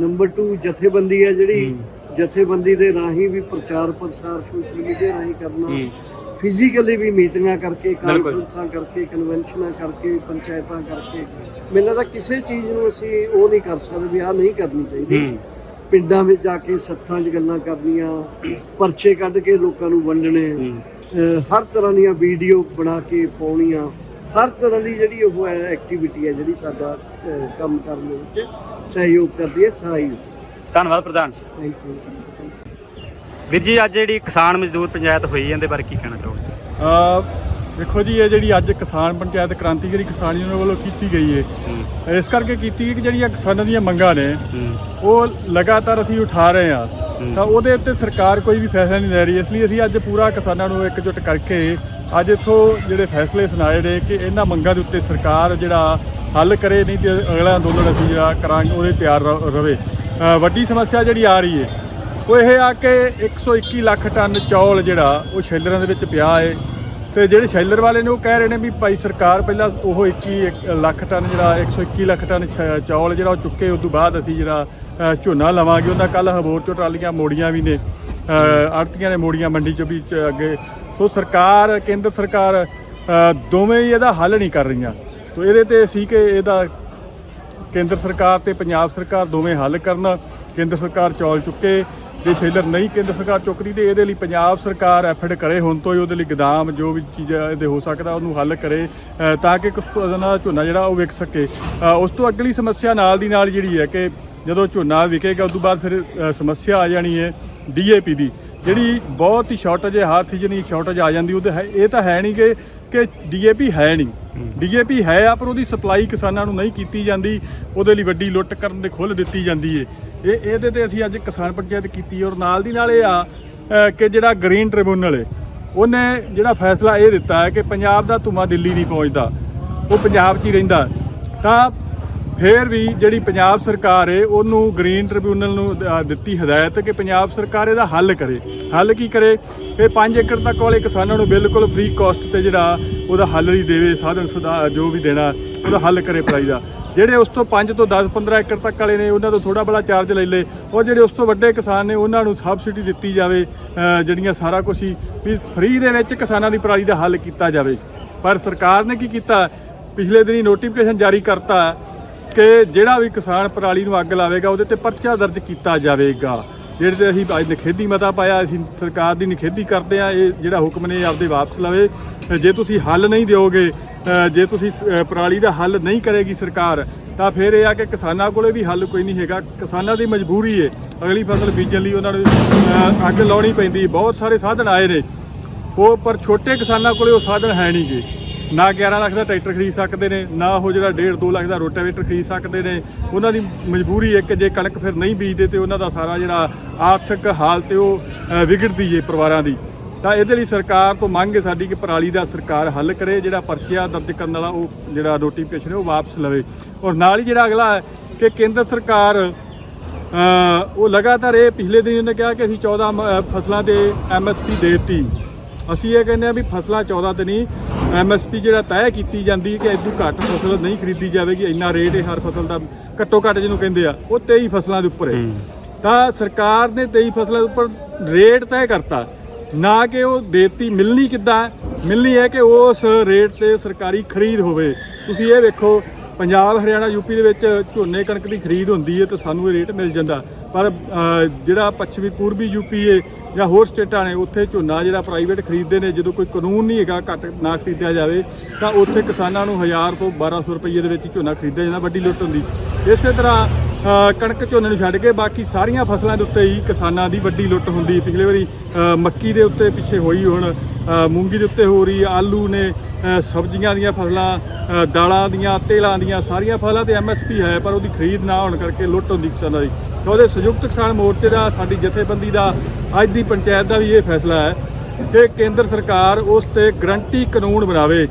ਨੰਬਰ 2 ਜਥੇਬੰਦੀ ਹੈ ਜਿਹੜੀ ਜਥੇਬੰਦੀ ਦੇ ਰਾਹੀਂ ਵੀ ਪ੍ਰਚਾਰ ਪ੍ਰਸਾਰ ਸੋਸ਼ਲ ਮੀਡੀਆ ਰਾਹੀਂ ਕਰਨਾ। ਹੂੰ। ਫਿਜ਼ੀਕਲੀ ਵੀ ਮੀਟਿੰਗਾਂ ਕਰਕੇ। ਕਾਨਫਰੰਸਾਂ ਕਰਕੇ ਕਨਵੈਨਸ਼ਨਾਂ ਕਰਕੇ ਪੰਚਾਇਤਾਂ ਕਰਕੇ। ਮੈਨੂੰ ਲੱਗਦਾ ਕਿਸੇ ਚੀਜ਼ ਨੂੰ ਅਸੀਂ ਉਹ ਨਹੀਂ ਕਰ ਸਕਦੇ ਵੀ ਆਹ ਨਹੀਂ ਕਰਨੀ ਚਾਹੀਦੀ। ਪਿੰਡਾਂ ਵਿੱਚ ਜਾ ਕੇ ਸੱਥਾਂ 'ਚ ਗੱਲਾਂ ਕਰਨੀਆਂ ਪਰਚੇ ਕੱਢ ਕੇ ਲੋਕਾਂ ਨੂੰ ਵੰਡਣੇ ਹਰ ਤਰ੍ਹਾਂ ਦੀਆਂ ਵੀਡੀਓ ਬਣਾ ਕੇ ਪਾਉਣੀਆਂ ਹਰ ਤਰ੍ਹਾਂ ਦੀ ਜਿਹੜੀ ਉਹ ਹੈ ਐਕਟੀਵਿਟੀ ਹੈ ਜਿਹੜੀ ਸਾਡਾ ਕੰਮ ਕਰਨ ਦੇ ਵਿੱਚ ਸਹਿਯੋਗ ਕਰਦੀ ਹੈ ਸਹਾਈ। ਧੰਨਵਾਦ ਪ੍ਰਧਾਨ ਥੈਂਕ ਯੂ ਵੀਰ ਜੀ ਅੱਜ ਜਿਹੜੀ ਕਿਸਾਨ ਮਜ਼ਦੂਰ ਪੰਚਾਇਤ ਹੋਈ ਇਹਦੇ ਬਾਰੇ ਕੀ ਕਹਿਣਾ ਚਾਹੋਗੇ? ਅ ਦੇਖੋ ਜੀ ਇਹ ਜਿਹੜੀ ਅੱਜ ਕਿਸਾਨ ਪੰਚਾਇਤ ਕ੍ਰਾਂਤੀਕਾਰੀ ਕਿਸਾਨ ਯੂਨੀਅਨ ਵੱਲੋਂ ਕੀਤੀ ਗਈ ਹੈ। ਇਸ ਕਰਕੇ ਕੀਤੀ ਗਈ ਕਿ ਜਿਹੜੀਆਂ ਕਿਸਾਨਾਂ ਦੀਆਂ ਮੰਗਾਂ ਨੇ ਉਹ ਲਗਾਤਾਰ ਅਸੀਂ ਉਠਾ ਰਹੇ ਹਾਂ। ਤਾਂ ਉਹਦੇ ਉੱਤੇ ਸਰਕਾਰ ਕੋਈ ਵੀ ਫੈਸਲਾ ਨਹੀਂ ਲੈ ਰਹੀ ਇਸ ਲਈ ਅਸੀਂ ਅੱਜ ਪੂਰਾ ਕਿਸਾਨਾਂ ਨੂੰ ਇਕਜੁੱਟ ਕਰਕੇ ਅੱਜ ਇੱਥੋਂ ਜਿਹੜੇ ਫੈਸਲੇ ਸੁਣਾਏ ਨੇ ਕਿ ਇਹਨਾਂ ਮੰਗਾਂ ਦੇ ਉੱਤੇ ਸਰਕਾਰ ਜਿਹੜਾ ਹੱਲ ਕਰੇ ਨਹੀਂ ਤੇ ਅਗਲਾ ਅੰਦੋਲਨ ਅਸੀਂ ਜਿਹੜਾ ਕਰਾਂਗੇ ਉਹਦੇ ਤਿਆਰ ਰਵੇ। ਵੱਡੀ ਸਮੱਸਿਆ ਜਿਹੜੀ ਆ ਰਹੀ ਹੈ ਉਹ ਇਹ ਆ ਕਿ 121 ਲੱਖ ਟਨ ਚੌਲ ਜਿਹੜਾ ਉਹ ਸ਼ੈਲਰਾਂ ਦੇ ਵਿੱਚ ਪਿਆ ਹੈ ਤੇ ਜਿਹੜੇ ਸ਼ੈਲਰ ਵਾਲੇ ਨੇ ਉਹ ਕਹਿ ਰਹੇ ਨੇ ਵੀ ਭਾਈ ਸਰਕਾਰ ਪਹਿਲਾਂ ਉਹ 21 ਇੱਕ ਲੱਖ ਟਨ ਜਿਹੜਾ 121 ਲੱਖ ਟਨ ਛ- ਚੌਲ ਜਿਹੜਾ ਉਹ ਚੁੱਕੇ, ਉਸ ਤੋਂ ਬਾਅਦ ਅਸੀਂ ਜਿਹੜਾ ਝੋਨਾ ਲਵਾਂਗੇ। ਉਹਨਾਂ ਕੱਲ ਹਬੋਰ ਚੋਂ ਟਰਾਲੀਆਂ ਮੋੜੀਆਂ ਵੀ ਨੇ। ਆੜਤੀਆਂ ਨੇ ਮੋੜੀਆਂ ਮੰਡੀ ਚੋਂ ਵੀ ਚ- ਅੱਗੇ। ਸੋ ਸਰਕਾਰ, ਕੇਂਦਰ ਸਰਕਾਰ ਦੋਵੇਂ ਹੀ ਇਹਦਾ ਹੱਲ ਨਹੀਂ ਕਰ ਰਹੀਆਂ। ਤੋ ਇਹਦੇ ਤੇ ਸੀ ਕਿ ਇਹਦਾ ਕੇਂਦਰ ਸਰਕਾਰ ਤੇ ਪੰਜਾਬ ਸਰਕਾਰ ਦੋਵੇਂ ਹੱਲ ਕਰਨ। ਕੇਂਦਰ ਸਰਕਾਰ ਚੌਲ ਚੁੱਕੇ ਜੇ ਸ਼ੈਲਰ ਨਹੀਂ ਕੇਂਦਰ ਸਰਕਾਰ ਚੁੱਕਦੀ ਤੇ ਇਹਦੇ ਲਈ ਪੰਜਾਬ ਸਰਕਾਰ ਐਫਰਟ ਕਰੇ ਹੁਣ ਤੋਂ ਹੀ ਉਹਦੇ ਲਈ ਗਦਾਮ ਜੋ ਵੀ ਚੀਜ਼ਾਂ ਇਹਦੇ ਹੋ ਸਕਦਾ ਉਹਨੂੰ ਹੱਲ ਕਰੇ ਤਾਂ ਕਿ ਉਹਦਾ ਨਾਲ ਝੋਨਾ ਜਿਹੜਾ ਉਹ ਵਿਕ ਸਕੇ। ਉਸ ਤੋਂ ਅਗਲੀ ਸਮੱਸਿਆ ਨਾਲ ਦੀ ਨਾਲ ਜਿਹੜੀ ਹੈ ਕਿ ਜਦੋਂ ਝੋਨਾ ਵਿਕੇਗਾ ਉਸ ਤੋਂ ਬਾਅਦ ਫਿਰ ਸਮੱਸਿਆ ਆ ਜਾਣੀ ਹੈ ਡੀਏਪੀ ਦੀ ਜਿਹੜੀ ਬਹੁਤ ਹੀ ਸ਼ਾਰਟੇਜ ਹੈ ਹਰ ਸੀਜ਼ਨ ਹੀ ਸ਼ਾਰਟੇਜ ਆ ਜਾਂਦੀ ਉਹਦੇ ਹੈ ਇਹ ਤਾਂ ਹੈ ਨਹੀਂ ਕਿ ਕਿ ਡੀਏਪੀ ਹੈ ਨਹੀਂ। ਡੀਏਪੀ ਹੈ ਆ ਪਰ ਉਹਦੀ ਸਪਲਾਈ ਕਿਸਾਨਾਂ ਨੂੰ ਨਹੀਂ ਕੀਤੀ ਜਾਂਦੀ ਉਹਦੇ ਲਈ ਵੱਡੀ ਲੁੱਟ ਕਰਨ ਦੇ ਖੁੱਲ੍ਹ ਦਿੱਤੀ ਜਾਂਦੀ ਏ। ਇਹ ਇਹਦੇ ਤੇ ਅਸੀਂ ਅੱਜ ਕਿਸਾਨ ਪੰਚਾਇਤ ਕੀਤੀ ਔਰ ਨਾਲ ਦੀ ਨਾਲ ਇਹ ਆ ਕਿ ਜਿਹੜਾ ਗ੍ਰੀਨ ਟ੍ਰਿਬਿਊਨਲ ਏ, ਉਹਨੇ ਜਿਹੜਾ ਫੈਸਲਾ ਇਹ ਦਿੱਤਾ ਹੈ ਕਿ ਪੰਜਾਬ ਦਾ ਧੂੰਆਂ ਦਿੱਲੀ ਨਹੀਂ ਪਹੁੰਚਦਾ, ਉਹ ਪੰਜਾਬ 'ਚ ਹੀ ਰਹਿੰਦਾ ਤਾਂ ਫੇਰ ਵੀ ਜਿਹੜੀ ਪੰਜਾਬ ਸਰਕਾਰ ਏ, ਉਹਨੂੰ ਗ੍ਰੀਨ ਟ੍ਰਿਬਿਊਨਲ ਨੂੰ ਦਿੱਤੀ ਹਦਾਇਤ ਕਿ ਪੰਜਾਬ ਸਰਕਾਰ ਇਹਦਾ ਹੱਲ ਕਰੇ। ਹੱਲ ਕੀ ਕਰੇ? ਇਹ 5 ਏਕੜ ਤੱਕ ਵਾਲੇ ਕਿਸਾਨਾਂ ਨੂੰ ਬਿਲਕੁਲ ਫ੍ਰੀ ਕਾਸਟ ਤੇ ਜਿਹੜਾ ਉਹਦਾ ਹੱਲ ਹੀ ਦੇਵੇ, ਸਾਧਨ ਸੁਧਾ, ਜੋ ਵੀ ਦੇਣਾ, ਉਹਦਾ ਹੱਲ ਕਰੇ ਪ੍ਰਾਈ ਦਾ। ਜਿਹੜੇ ਉਸ ਤੋਂ 5 ਤੋਂ 10 15 ਏਕੜ ਤੱਕ ਵਾਲੇ ਨੇ, ਉਹਨਾਂ ਤੋਂ ਥੋੜਾ ਬੜਾ ਚਾਰਜ ਲੈ ਲੇ ਔਰ ਜਿਹੜੇ ਉਸ ਤੋਂ ਵੱਡੇ ਕਿਸਾਨ ਨੇ, ਉਹਨਾਂ ਨੂੰ ਸਬਸਿਡੀ ਦਿੱਤੀ ਜਾਵੇ ਜਿਹੜੀਆਂ ਸਾਰਾ ਕੁਝ ਹੀ, ਵੀ ਫ੍ਰੀ ਦੇ ਵਿੱਚ ਕਿਸਾਨਾਂ ਦੀ ਪਰਾਲੀ ਦਾ ਹੱਲ ਕੀਤਾ ਜਾਵੇ। ਪਰ ਸਰਕਾਰ ਨੇ ਕੀ ਕੀਤਾ? ਪਿਛਲੇ ਦਿਨੀ ਨੋਟੀਫਿਕੇਸ਼ਨ ਜਾਰੀ ਕਰਤਾ ਕਿ ਜਿਹੜਾ ਵੀ ਕਿਸਾਨ ਪਰਾਲੀ ਨੂੰ ਅੱਗ ਲਾਵੇਗਾ, ਉਹਦੇ ਤੇ ਪਰਚਾ ਦਰਜ ਕੀਤਾ ਜਾਵੇਗਾ। ਜਿਹੜੇ ਤੇ ਅਸੀਂ ਅੱਜ ਨਿਖੇਧੀ ਮਤਾ ਪਾਇਆ, ਅਸੀਂ ਸਰਕਾਰ ਦੀ ਨਿਖੇਧੀ ਕਰਦੇ ਆ ਇਹ ਜਿਹੜਾ ਹੁਕਮ ਨੇ ਇਹ ਆਪਦੇ ਵਾਪਸ ਲਵੇ। ਜੇ ਤੁਸੀਂ ਹੱਲ ਨਹੀਂ ਦਿਓਗੇ ਜੇ ਤੁਸੀਂ ਪਰਾਲੀ ਦਾ ਹੱਲ ਨਹੀਂ ਕਰੇਗੀ ਸਰਕਾਰ, ਤਾਂ ਫਿਰ ਇਹ ਆ ਕਿ ਕਿਸਾਨਾਂ ਕੋਲੇ ਵੀ ਹੱਲ ਕੋਈ ਨਹੀਂ ਹੈਗਾ। ਕਿਸਾਨਾਂ ਦੀ ਮਜਬੂਰੀ ਹੈ ਅਗਲੀ ਫਸਲ ਬੀਜਣ ਲਈ ਉਹਨਾਂ ਨੂੰ ਅੱਗ ਲਾਉਣੀ ਪੈਂਦੀ, ਬਹੁਤ ਸਾਰੇ ਸਾਧਨ ਆਏ ਨੇ। ਉਹ, ਪਰ ਛੋਟੇ ਕਿਸਾਨਾਂ ਕੋਲੇ ਉਹ ਸਾਧਨ ਹੈ ਨਹੀਂਗੇ ਨਾ 11 ਲੱਖ ਦਾ ਟਰੈਕਟਰ ਖਰੀਦ ਸਕਦੇ ਨੇ ਨਾ ਉਹ ਜਿਹੜਾ 1.5 2 ਲੱਖ ਦਾ ਰੋਟਾਵੇਟਰ ਖਰੀਦ ਸਕਦੇ ਨੇ। ਉਹਨਾਂ ਦੀ ਮਜਬੂਰੀ ਹੈ ਕਿ ਜੇ ਕਣਕ ਫਿਰ ਨਹੀਂ ਬੀਜਦੇ ਤੇ ਉਹਨਾਂ ਦਾ ਸਾਰਾ ਜਿਹੜਾ ਆਰਥਿਕ ਹਾਲਤ ਉਹ ਵਿਗੜਦੀ ਹੈ ਪਰਿਵਾਰਾਂ ਦੀ। ਤਾਂ ਇਹਦੇ ਲਈ ਸਰਕਾਰ ਤੋਂ ਮੰਗ ਹੈ ਸਾਡੀ ਕਿ ਪਰਾਲੀ ਦਾ ਸਰਕਾਰ ਹੱਲ ਕਰੇ ਜਿਹੜਾ ਪਰਚਾ ਦਰਜ ਕਰਨ ਵਾਲਾ ਉਹ ਜਿਹੜਾ ਨੋਟੀਫਿਕੇਸ਼ਨ ਹੈ ਉਹ ਵਾਪਸ ਲਵੇ। ਔਰ ਨਾਲ ਹੀ ਜਿਹੜਾ ਅਗਲਾ ਕਿ ਕੇਂਦਰ ਸਰਕਾਰ ਉਹ ਲਗਾਤਾਰ ਇਹ ਪਿਛਲੇ ਦਿਨ ਉਹਨੇ ਕਿਹਾ ਕਿ ਅਸੀਂ 14 ਮ- ਅ, ਫਸਲਾਂ ਤੇ ਐਮਐਸਪੀ ਦੇਤੀ। ਅਸੀਂ ਇਹ ਕਹਿੰਦੇ ਆ ਵੀ ਫਸਲਾਂ 14 ਤੇ ਨਹੀਂ ਐਮਐਸਪੀ ਜਿਹੜਾ ਤੈਅ ਕੀਤੀ ਜਾਂਦੀ ਕਿ ਇਦੋਂ ਘੱਟ ਫਸਲ ਨਹੀਂ ਖਰੀਦੀ ਜਾਵੇਗੀ ਇੰਨਾ ਰੇਟ ਹੈ ਹਰ ਫਸਲ ਦਾ ਘੱਟੋ ਘੱਟ ਜਿਹਨੂੰ ਕਹਿੰਦੇ ਆ ਉਹ 23 ਫਸਲਾਂ ਦੇ ਉੱਪਰ ਹੈ। ਤਾਂ ਸਰਕਾਰ ਨੇ 23 ਫਸਲਾਂ ਦੇ ਉੱਪਰ ਰੇਟ ਤੈਅ ਕਰਤਾ ਨਾ ਕਿ ਉਹ ਦੇਤੀ ਮਿਲਣੀ ਕਿੱਦਾਂ? ਮਿਲਣੀ ਹੈ ਕਿ ਉਸ ਰੇਟ ਤੇ ਸਰਕਾਰੀ ਖਰੀਦ ਹੋਵੇ। ਤੁਸੀਂ ਇਹ ਵੇਖੋ ਪੰਜਾਬ ਹਰਿਆਣਾ ਯੂਪੀ ਦੇ ਵਿੱਚ ਝੋਨੇ ਕਣਕ ਦੀ ਖਰੀਦ ਹੁੰਦੀ ਹੈ ਤਾਂ ਸਾਨੂੰ ਇਹ ਰੇਟ ਮਿਲ ਜਾਂਦਾ। ਪਰ ਜਿਹੜਾ ਪੱਛਮੀ ਪੂਰਬੀ ਯੂਪੀ ਹੈ ਜਾਂ ਹੋਰ ਸਟੇਟਾਂ ਨੇ, ਉੱਥੇ ਝੋਨਾ ਜਿਹੜਾ ਪ੍ਰਾਈਵੇਟ ਖਰੀਦਦੇ ਨੇ, ਜਦੋਂ ਕੋਈ ਕਾਨੂੰਨ ਨਹੀਂ ਹੈਗਾ ਘੱਟ ਨਾ ਖਰੀਦਿਆ ਜਾਵੇ, ਤਾਂ ਉੱਥੇ ਕਿਸਾਨਾਂ ਨੂੰ 1000 ਤੋਂ 1200 ਰੁਪਏ ਦੇ ਵਿੱਚ ਝੋਨਾ ਖਰੀਦਿਆ ਜਾਂਦਾ, ਵੱਡੀ ਲੁੱਟ ਹੁੰਦੀ। ਇਸੇ ਤਰ੍ਹਾਂ ਕਣਕ ਝੋਨੇ ਨੂੰ ਛੱਡ ਕੇ ਬਾਕੀ ਸਾਰੀਆਂ ਫਸਲਾਂ ਦੇ ਉੱਤੇ ਹੀ ਕਿਸਾਨਾਂ ਦੀ ਵੱਡੀ ਲੁੱਟ ਹੁੰਦੀ। ਪਿਛਲੇ ਵਾਰੀ ਮੱਕੀ ਦੇ ਉੱਤੇ ਪਿੱਛੇ ਹੋਈ ਹੁਣ ਮੂੰਗੀ ਦੇ ਉੱਤੇ ਹੋ ਰਹੀ, ਆਲੂ ਨੇ ਸਬਜ਼ੀਆਂ ਦੀਆਂ ਫਸਲਾਂ ਦਾਲਾਂ ਦੀਆਂ, ਤੇਲਾਂ ਦੀਆਂ, ਸਾਰੀਆਂ ਫਸਲਾਂ ਤੇ ਐਮਐਸਪੀ ਹੈ, ਪਰ ਉਹਦੀ ਖਰੀਦ ਨਾ ਹੋਣ ਕਰਕੇ ਲੁੱਟ ਹੁੰਦੀ ਕਿਸਾਨਾਂ ਦੀ। ਤਾਂ ਉਹਦੇ ਸੰਯੁਕਤ ਕਿਸਾਨ ਮੋਰਚੇ ਦਾ, ਸਾਡੀ ਜਥੇਬੰਦੀ ਦਾ, ਅੱਜ ਦੀ ਪੰਚਾਇਤ ਦਾ ਵੀ ਇਹ ਫੈਸਲਾ ਹੈ ਕਿ ਕੇਂਦਰ ਸਰਕਾਰ ਉਸ ਤੇ ਗਰੰਟੀ ਕਾਨੂੰਨ ਬਣਾਵੇ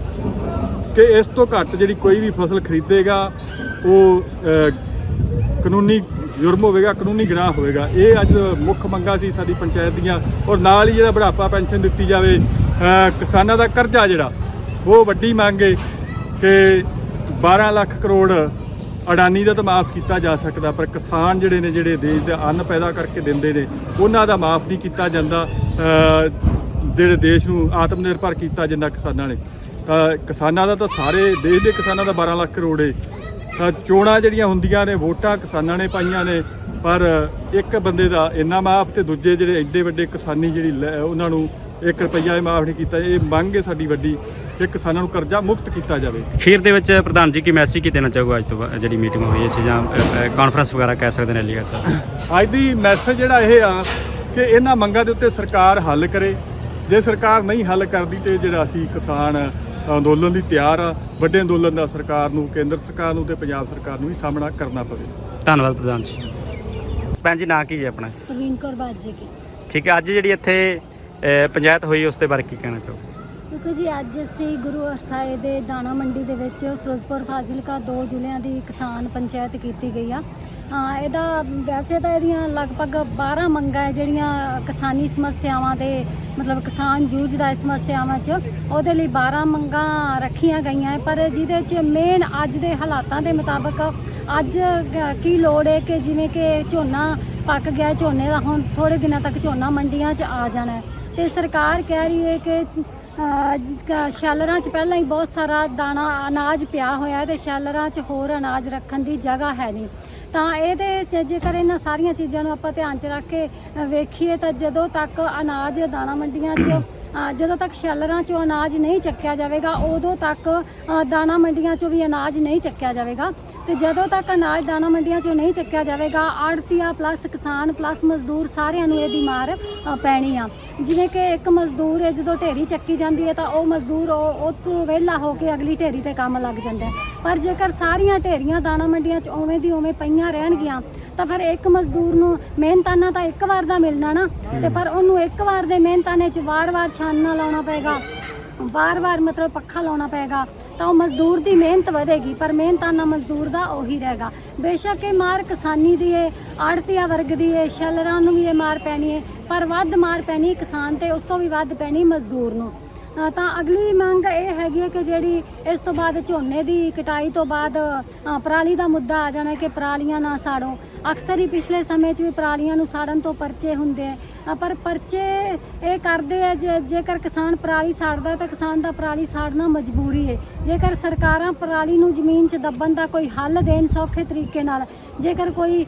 ਕਿ ਇਸ ਤੋਂ ਘੱਟ ਜਿਹੜੀ ਕੋਈ ਵੀ ਫਸਲ ਖਰੀਦੇਗਾ, ਉਹ ਕਾਨੂੰਨੀ ਜੁਰਮ ਹੋਵੇਗਾ, ਕਾਨੂੰਨੀ ਗੁਨਾਹ ਹੋਵੇਗਾ। ਇਹ ਅੱਜ ਮੁੱਖ ਮੰਗਾਂ ਸੀ ਸਾਡੀ ਪੰਚਾਇਤ ਦੀਆਂ। ਔਰ ਨਾਲ ਹੀ ਜਿਹੜਾ ਬੁਢਾਪਾ ਪੈਨਸ਼ਨ ਦਿੱਤੀ ਜਾਵੇ ਕਿਸਾਨਾਂ ਦਾ ਕਰਜ਼ਾ ਜਿਹੜਾ ਉਹ ਵੱਡੀ ਮੰਗ ਹੈ ਕਿ 12 ਲੱਖ ਕਰੋੜ ਅਡਾਨੀ ਦਾ ਤਾਂ ਮਾਫ ਕੀਤਾ ਜਾ ਸਕਦਾ, ਪਰ ਕਿਸਾਨ ਜਿਹੜੇ ਨੇ, ਜਿਹੜੇ ਦੇਸ਼ ਦਾ ਅੰਨ ਪੈਦਾ ਕਰਕੇ ਦਿੰਦੇ ਨੇ, ਉਹਨਾਂ ਦਾ ਮਾਫ ਨਹੀਂ ਕੀਤਾ ਜਾਂਦਾ ਜਿਹੜੇ ਦੇਸ਼ ਨੂੰ ਆਤਮ ਨਿਰਭਰ ਕੀਤਾ ਜਿੰਨਾ ਕਿਸਾਨਾਂ ਨੇ। ਕਿਸਾਨਾਂ ਦਾ ਤਾਂ ਸਾਰੇ, ਦੇਸ਼ ਦੇ ਕਿਸਾਨਾਂ ਦਾ 12 ਲੱਖ ਕਰੋੜ ਏ। ਚੋਣਾਂ ਜਿਹੜੀਆਂ ਹੁੰਦੀਆਂ ਨੇ, ਵੋਟਾਂ ਕਿਸਾਨਾਂ ਨੇ ਪਾਈਆਂ ਨੇ, ਪਰ ਇੱਕ ਬੰਦੇ ਦਾ ਇੰਨਾ ਮਾਫ ਤੇ ਦੂਜੇ ਜਿਹੜੇ ਐਡੇ ਵੱਡੇ ਕਿਸਾਨੀ ਜਿਹੜੀ ਲੈ- ਉਹਨਾਂ ਨੂੰ 1 ਰੁਪਈਆ ਮਾਫ ਨਹੀਂ ਕੀਤਾ, ਇਹ ਮੰਗ ਹੈ ਸਾਡੀ ਵੱਡੀ। ਕਿ ਕਿਸਾਨਾਂ ਨੂੰ ਕਰਜ਼ਾ ਮੁਕਤ ਕੀਤਾ ਜਾਵੇ। ਅਖੀਰ ਦੇ ਵਿੱਚ ਪ੍ਰਧਾਨ ਜੀ ਕੀ ਮੈਸੇਜ ਕੀ ਦੇਣਾ ਚਾਹੋਗੇ ਅੱਜ ਤੋਂ ਬਾਅਦ ਜਿਹੜੀ ਮੀਟਿੰਗ ਹੋਈ ਹੈ ਸੀ ਜਾਂ ਕਾਨਫਰੰਸ ਵਗੈਰਾ ਕਹਿ ਸਕਦੇ ਨੇ ਲੀਗਾ ਸਾਹਿਬ? ਅੱਜ ਦੀ ਮੈਸੇਜ ਜਿਹੜਾ ਇਹ ਆ ਕਿ ਇਹਨਾਂ ਮੰਗਾਂ ਦੇ ਉੱਤੇ ਸਰਕਾਰ ਹੱਲ ਕਰੇ। ਜੇ ਸਰਕਾਰ ਨਹੀਂ ਹੱਲ ਕਰਦੀ ਤੇ ਜਿਹੜਾ ਅਸੀਂ ਕਿਸਾਨ ਅੰਦੋਲਨ ਲਈ ਤਿਆਰ ਆ ਵੱਡੇ ਅੰਦੋਲਨ ਦਾ ਸਰਕਾਰ ਨੂੰ ਕੇਂਦਰ ਸਰਕਾਰ ਨੂੰ ਤੇ ਪੰਜਾਬ ਸਰਕਾਰ ਨੂੰ ਵੀ ਸਾਹਮਣਾ ਕਰਨਾ ਪਵੇ। ਧੰਨਵਾਦ ਪ੍ਰਧਾਨ ਜੀ। ਭੈਣ ਜੀ ਨਾਂ ਕੀ ਹੈ ਆਪਣਾ? ਪ੍ਰਵੀਨ ਕੌਰ ਬਾਜੇ ਕੇ। ਠੀਕ ਹੈ ਅੱਜ ਜਿਹੜੀ ਇੱਥੇ ਪੰਚਾਇਤ ਹੋਈ ਉਸ ਦੇ ਬਾਰੇ ਕੀ ਕਹਿਣਾ ਚਾਹੋਗੇ? ਦੇਖੋ ਜੀ ਅੱਜ ਅਸੀਂ ਗੁਰੂ ਸਾਹਿਬ ਦੇ ਦਾਣਾ ਮੰਡੀ ਦੇ ਵਿੱਚ ਫਿਰੋਜ਼ਪੁਰ ਫਾਜ਼ਿਲਕਾ ਦੋ ਜ਼ਿਲ੍ਹਿਆਂ ਦੀ ਕਿਸਾਨ ਪੰਚਾਇਤ ਕੀਤੀ ਗਈ ਆ। ਇਹਦਾ ਵੈਸੇ ਤਾਂ ਇਹਦੀਆਂ ਲਗਭਗ 12 ਮੰਗਾਂ ਜਿਹੜੀਆਂ ਕਿਸਾਨੀ ਸਮੱਸਿਆਵਾਂ ਦੇ, ਮਤਲਬ ਕਿਸਾਨ ਜੂਝਦਾ ਇਸ ਸਮੱਸਿਆਵਾਂ 'ਚ, ਉਹਦੇ ਲਈ 12 ਮੰਗਾਂ ਰੱਖੀਆਂ ਗਈਆਂ ਹੈ। ਪਰ ਜਿਹਦੇ 'ਚ ਮੇਨ ਅੱਜ ਦੇ ਹਾਲਾਤਾਂ ਦੇ ਮੁਤਾਬਕ ਅੱਜ ਕੀ ਲੋੜ ਹੈ ਕਿ ਜਿਵੇਂ ਕਿ ਝੋਨਾ ਪੱਕ ਗਿਆ, ਝੋਨੇ ਦਾ ਹੁਣ ਥੋੜੇ ਦਿਨਾਂ ਤੱਕ ਝੋਨਾ ਮੰਡੀਆਂ 'ਚ ਆ ਜਾਣਾ ਹੈ। ਤੇ ਸਰਕਾਰ ਕਹਿ ਰਹੀ ਹੈ ਕਿ ਸ਼ੈਲਰਾਂ 'ਚ ਪਹਿਲਾਂ ਹੀ ਬਹੁਤ ਸਾਰਾ ਦਾਣਾ ਅਨਾਜ ਪਿਆ ਹੋਇਆ ਹੈ ਤੇ ਸ਼ੈਲਰਾਂ 'ਚ ਹੋਰ ਅਨਾਜ ਰੱਖਣ ਦੀ ਜਗ੍ਹਾ ਹੈ ਨਹੀਂ। ਤਾਂ ਇਹਦੇ 'ਚ ਜੇਕਰ ਇਹਨਾਂ ਸਾਰੀਆਂ ਚੀਜ਼ਾਂ ਨੂੰ ਆਪਾਂ ਧਿਆਨ 'ਚ ਰੱਖ ਕੇ ਵੇਖੀਏ ਤਾਂ ਜਦੋਂ ਤੱਕ ਅਨਾਜ ਦਾਣਾ ਮੰਡੀਆਂ 'ਚ ਜਦੋਂ ਤੱਕ ਸ਼ੈਲਰਾਂ 'ਚੋਂ ਅਨਾਜ ਨਹੀਂ ਚੱਕਿਆ ਜਾਵੇਗਾ, ਉਦੋਂ ਤੱਕ ਦਾਣਾ ਮੰਡੀਆਂ 'ਚੋਂ ਵੀ ਅਨਾਜ ਨਹੀਂ ਚੱਕਿਆ ਜਾਵੇਗਾ। ਤੇ ਜਦੋਂ ਤੱਕ ਅਨਾਜ ਦਾਣਾ ਮੰਡੀਆਂ 'ਚੋਂ ਨਹੀਂ ਚੱਕਿਆ ਜਾਵੇਗਾ ਆੜਤੀਆ ਪਲੱਸ ਕਿਸਾਨ ਪਲੱਸ ਮਜ਼ਦੂਰ ਸਾਰਿਆਂ ਨੂੰ ਇਹਦੀ ਮਾਰ ਅ, ਪੈਣੀ ਆ। ਜਿਵੇਂ ਕਿ ਇੱਕ ਮਜ਼ਦੂਰ ਹੈ ਜਦੋਂ ਢੇਰੀ ਚੱਕੀ ਜਾਂਦੀ ਹੈ ਤਾਂ ਉਹ ਮਜ਼ਦੂਰ ਉਹ ਉੱਥੋਂ ਵਿਹਲਾ ਹੋ ਕੇ ਅਗਲੀ ਢੇਰੀ ਤੇ ਕੰਮ ਲੱਗ ਜਾਂਦਾ ਪਰ ਜੇਕਰ ਸਾਰੀਆਂ ਢੇਰੀਆਂ ਦਾਣਾ ਮੰਡੀਆਂ 'ਚ ਉਵੇਂ ਦੀ ਉਵੇਂ ਪਈਆਂ ਰਹਿਣਗੀਆਂ ਤਾਂ ਫਿਰ ਇੱਕ ਮਜ਼ਦੂਰ ਨੂੰ ਮਿਹਨਤਾਨਾ ਤਾਂ ਇੱਕ ਵਾਰ ਦਾ ਮਿਲਣਾ ਨਾ ਤੇ ਪਰ ਉਹਨੂੰ ਇੱਕ ਵਾਰ ਦੇ ਮਿਹਨਤਾਨੇ 'ਚ ਵਾਰ-ਵਾਰ ਛਾਨਣਾ ਲਾਉਣਾ ਪਏਗਾ। ਵਾਰ-ਵਾਰ ਮਤਲਬ ਪੱਖਾ ਲਾਉਣਾ ਪਏਗਾ, ਤਾਂ ਉਹ ਮਜ਼ਦੂਰ ਦੀ ਮਿਹਨਤ ਵਧੇਗੀ, ਪਰ ਮਿਹਨਤਾਨਾ ਮਜ਼ਦੂਰ ਦਾ ਉਹੀ ਰਹੇਗਾ। ਬੇਸ਼ੱਕ ਇਹ ਮਾਰ ਕਿਸਾਨੀ ਦੀ ਹੈ ਆੜਤੀਆ ਵਰਗ ਦੀ ਹੈ ਸ਼ੈਲਰਾਂ ਨੂੰ ਵੀ ਇਹ ਮਾਰ ਪੈਣੀ ਹੈ ਪਰ ਵੱਧ ਮਾਰ ਪੈਣੀ ਕਿਸਾਨ ਤੇ, ਉਸ ਤੋਂ ਵੀ ਵੱਧ ਪੈਣੀ ਮਜ਼ਦੂਰ ਨੂੰ। ਤਾਂ ਅਗਲੀ ਮੰਗ ਇਹ ਹੈਗੀ ਹੈ ਕਿ ਜਿਹੜੀ ਇਸ ਤੋਂ ਬਾਅਦ ਝੋਨੇ ਦੀ ਕਟਾਈ ਤੋਂ ਬਾਅਦ ਪਰਾਲੀ ਦਾ ਮੁੱਦਾ ਆ ਜਾਣਾ ਕਿ ਪਰਾਲੀਆਂ ਨਾ ਸਾੜੋ। ਅਕਸਰ ਹੀ ਪਿਛਲੇ ਸਮੇਂ 'ਚ ਵੀ ਪਰਾਲੀਆਂ ਨੂੰ ਸਾੜਨ ਤੋਂ ਪਰਚੇ ਹੁੰਦੇ ਆ। ਪਰ ਪਰਚੇ ਇਹ ਕਰਦੇ ਆ ਜੇ- ਜੇਕਰ ਕਿਸਾਨ ਪਰਾਲੀ ਸਾੜਦਾ ਤਾਂ ਕਿਸਾਨ ਦਾ ਪਰਾਲੀ ਸਾੜਨਾ ਮਜਬੂਰੀ ਹੈ ਜੇਕਰ ਸਰਕਾਰਾਂ ਪਰਾਲੀ ਨੂੰ ਜ਼ਮੀਨ 'ਚ ਦੱਬਣ ਦਾ ਕੋਈ ਹੱਲ ਦੇਣ ਸੌਖੇ ਤਰੀਕੇ ਨਾਲ, ਜੇਕਰ ਕੋਈ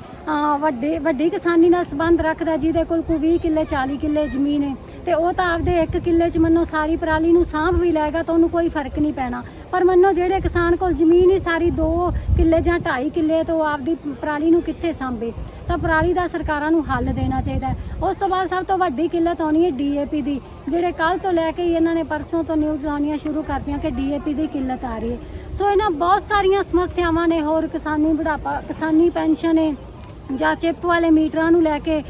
ਵੱਡੇ ਵੱਡੀ ਕਿਸਾਨੀ ਨਾਲ ਸੰਬੰਧ ਰੱਖਦਾ ਜਿਹਦੇ ਕੋਲ ਕੋਈ 20 ਕਿੱਲੇ 40 ਕਿੱਲੇ ਜ਼ਮੀਨ ਹੈ ਤੇ ਉਹ ਤਾਂ ਆਪਦੇ ਇੱਕ ਕਿੱਲੇ 'ਚ ਮੰਨੋ ਸਾਰੀ ਪਰਾਲੀ ਨੂੰ ਸਾਂਭ ਵੀ ਲਏਗਾ ਤਾਂ ਉਹਨੂੰ ਕੋਈ ਫ਼ਰਕ ਨਹੀਂ ਪੈਣਾ। ਪਰ ਮੰਨੋ ਜਿਹੜੇ ਕਿਸਾਨ ਕੋਲ ਜ਼ਮੀਨ ਹੀ ਸਾਰੀ 2 ਕਿੱਲੇ ਜਾਂ 2.5 ਕਿੱਲੇ ਤੋਂ ਆਪਦੀ ਪਰਾਲੀ ਨੂੰ ਕਿੱਥੇ ਸਾਂਭੇ। ਤਾਂ ਪਰਾਲੀ ਦਾ ਸਰਕਾਰਾਂ ਨੂੰ ਹੱਲ ਦੇਣਾ ਚਾਹੀਦਾ ਉਸ ਤੋਂ ਬਾਅਦ ਸਭ ਤੋਂ ਵੱਡੀ ਕਿੱਲਤ ਆਉਣੀ ਹੈ ਡੀਏਪੀ ਦੀ, ਜਿਹੜੇ ਕੱਲ ਤੋਂ ਲੈ ਕੇ ਇਹਨਾਂ ਨੇ ਪਰਸੋਂ ਤੋਂ ਨਿਊਜ਼ ਆਉਣੀਆਂ ਸ਼ੁਰੂ ਕਰਤੀਆਂ ਕਿ ਡੀਏਪੀ ਦੀ ਕਿੱਲਤ ਆ ਰਹੀ ਹੈ। ਸੋ ਇਹਨਾਂ ਬਹੁਤ ਸਾਰੀਆਂ ਸਮੱਸਿਆਵਾਂ ਨੇ, ਹੋਰ ਕਿਸਾਨੀ ਬੁਢਾਪਾ, ਕਿਸਾਨੀ ਪੈਨਸ਼ਨ ਹੈ ਜਾਂ ਚਿੱਪ ਵਾਲੇ ਮੀਟਰਾਂ ਨੂੰ ਲੈ ਕੇ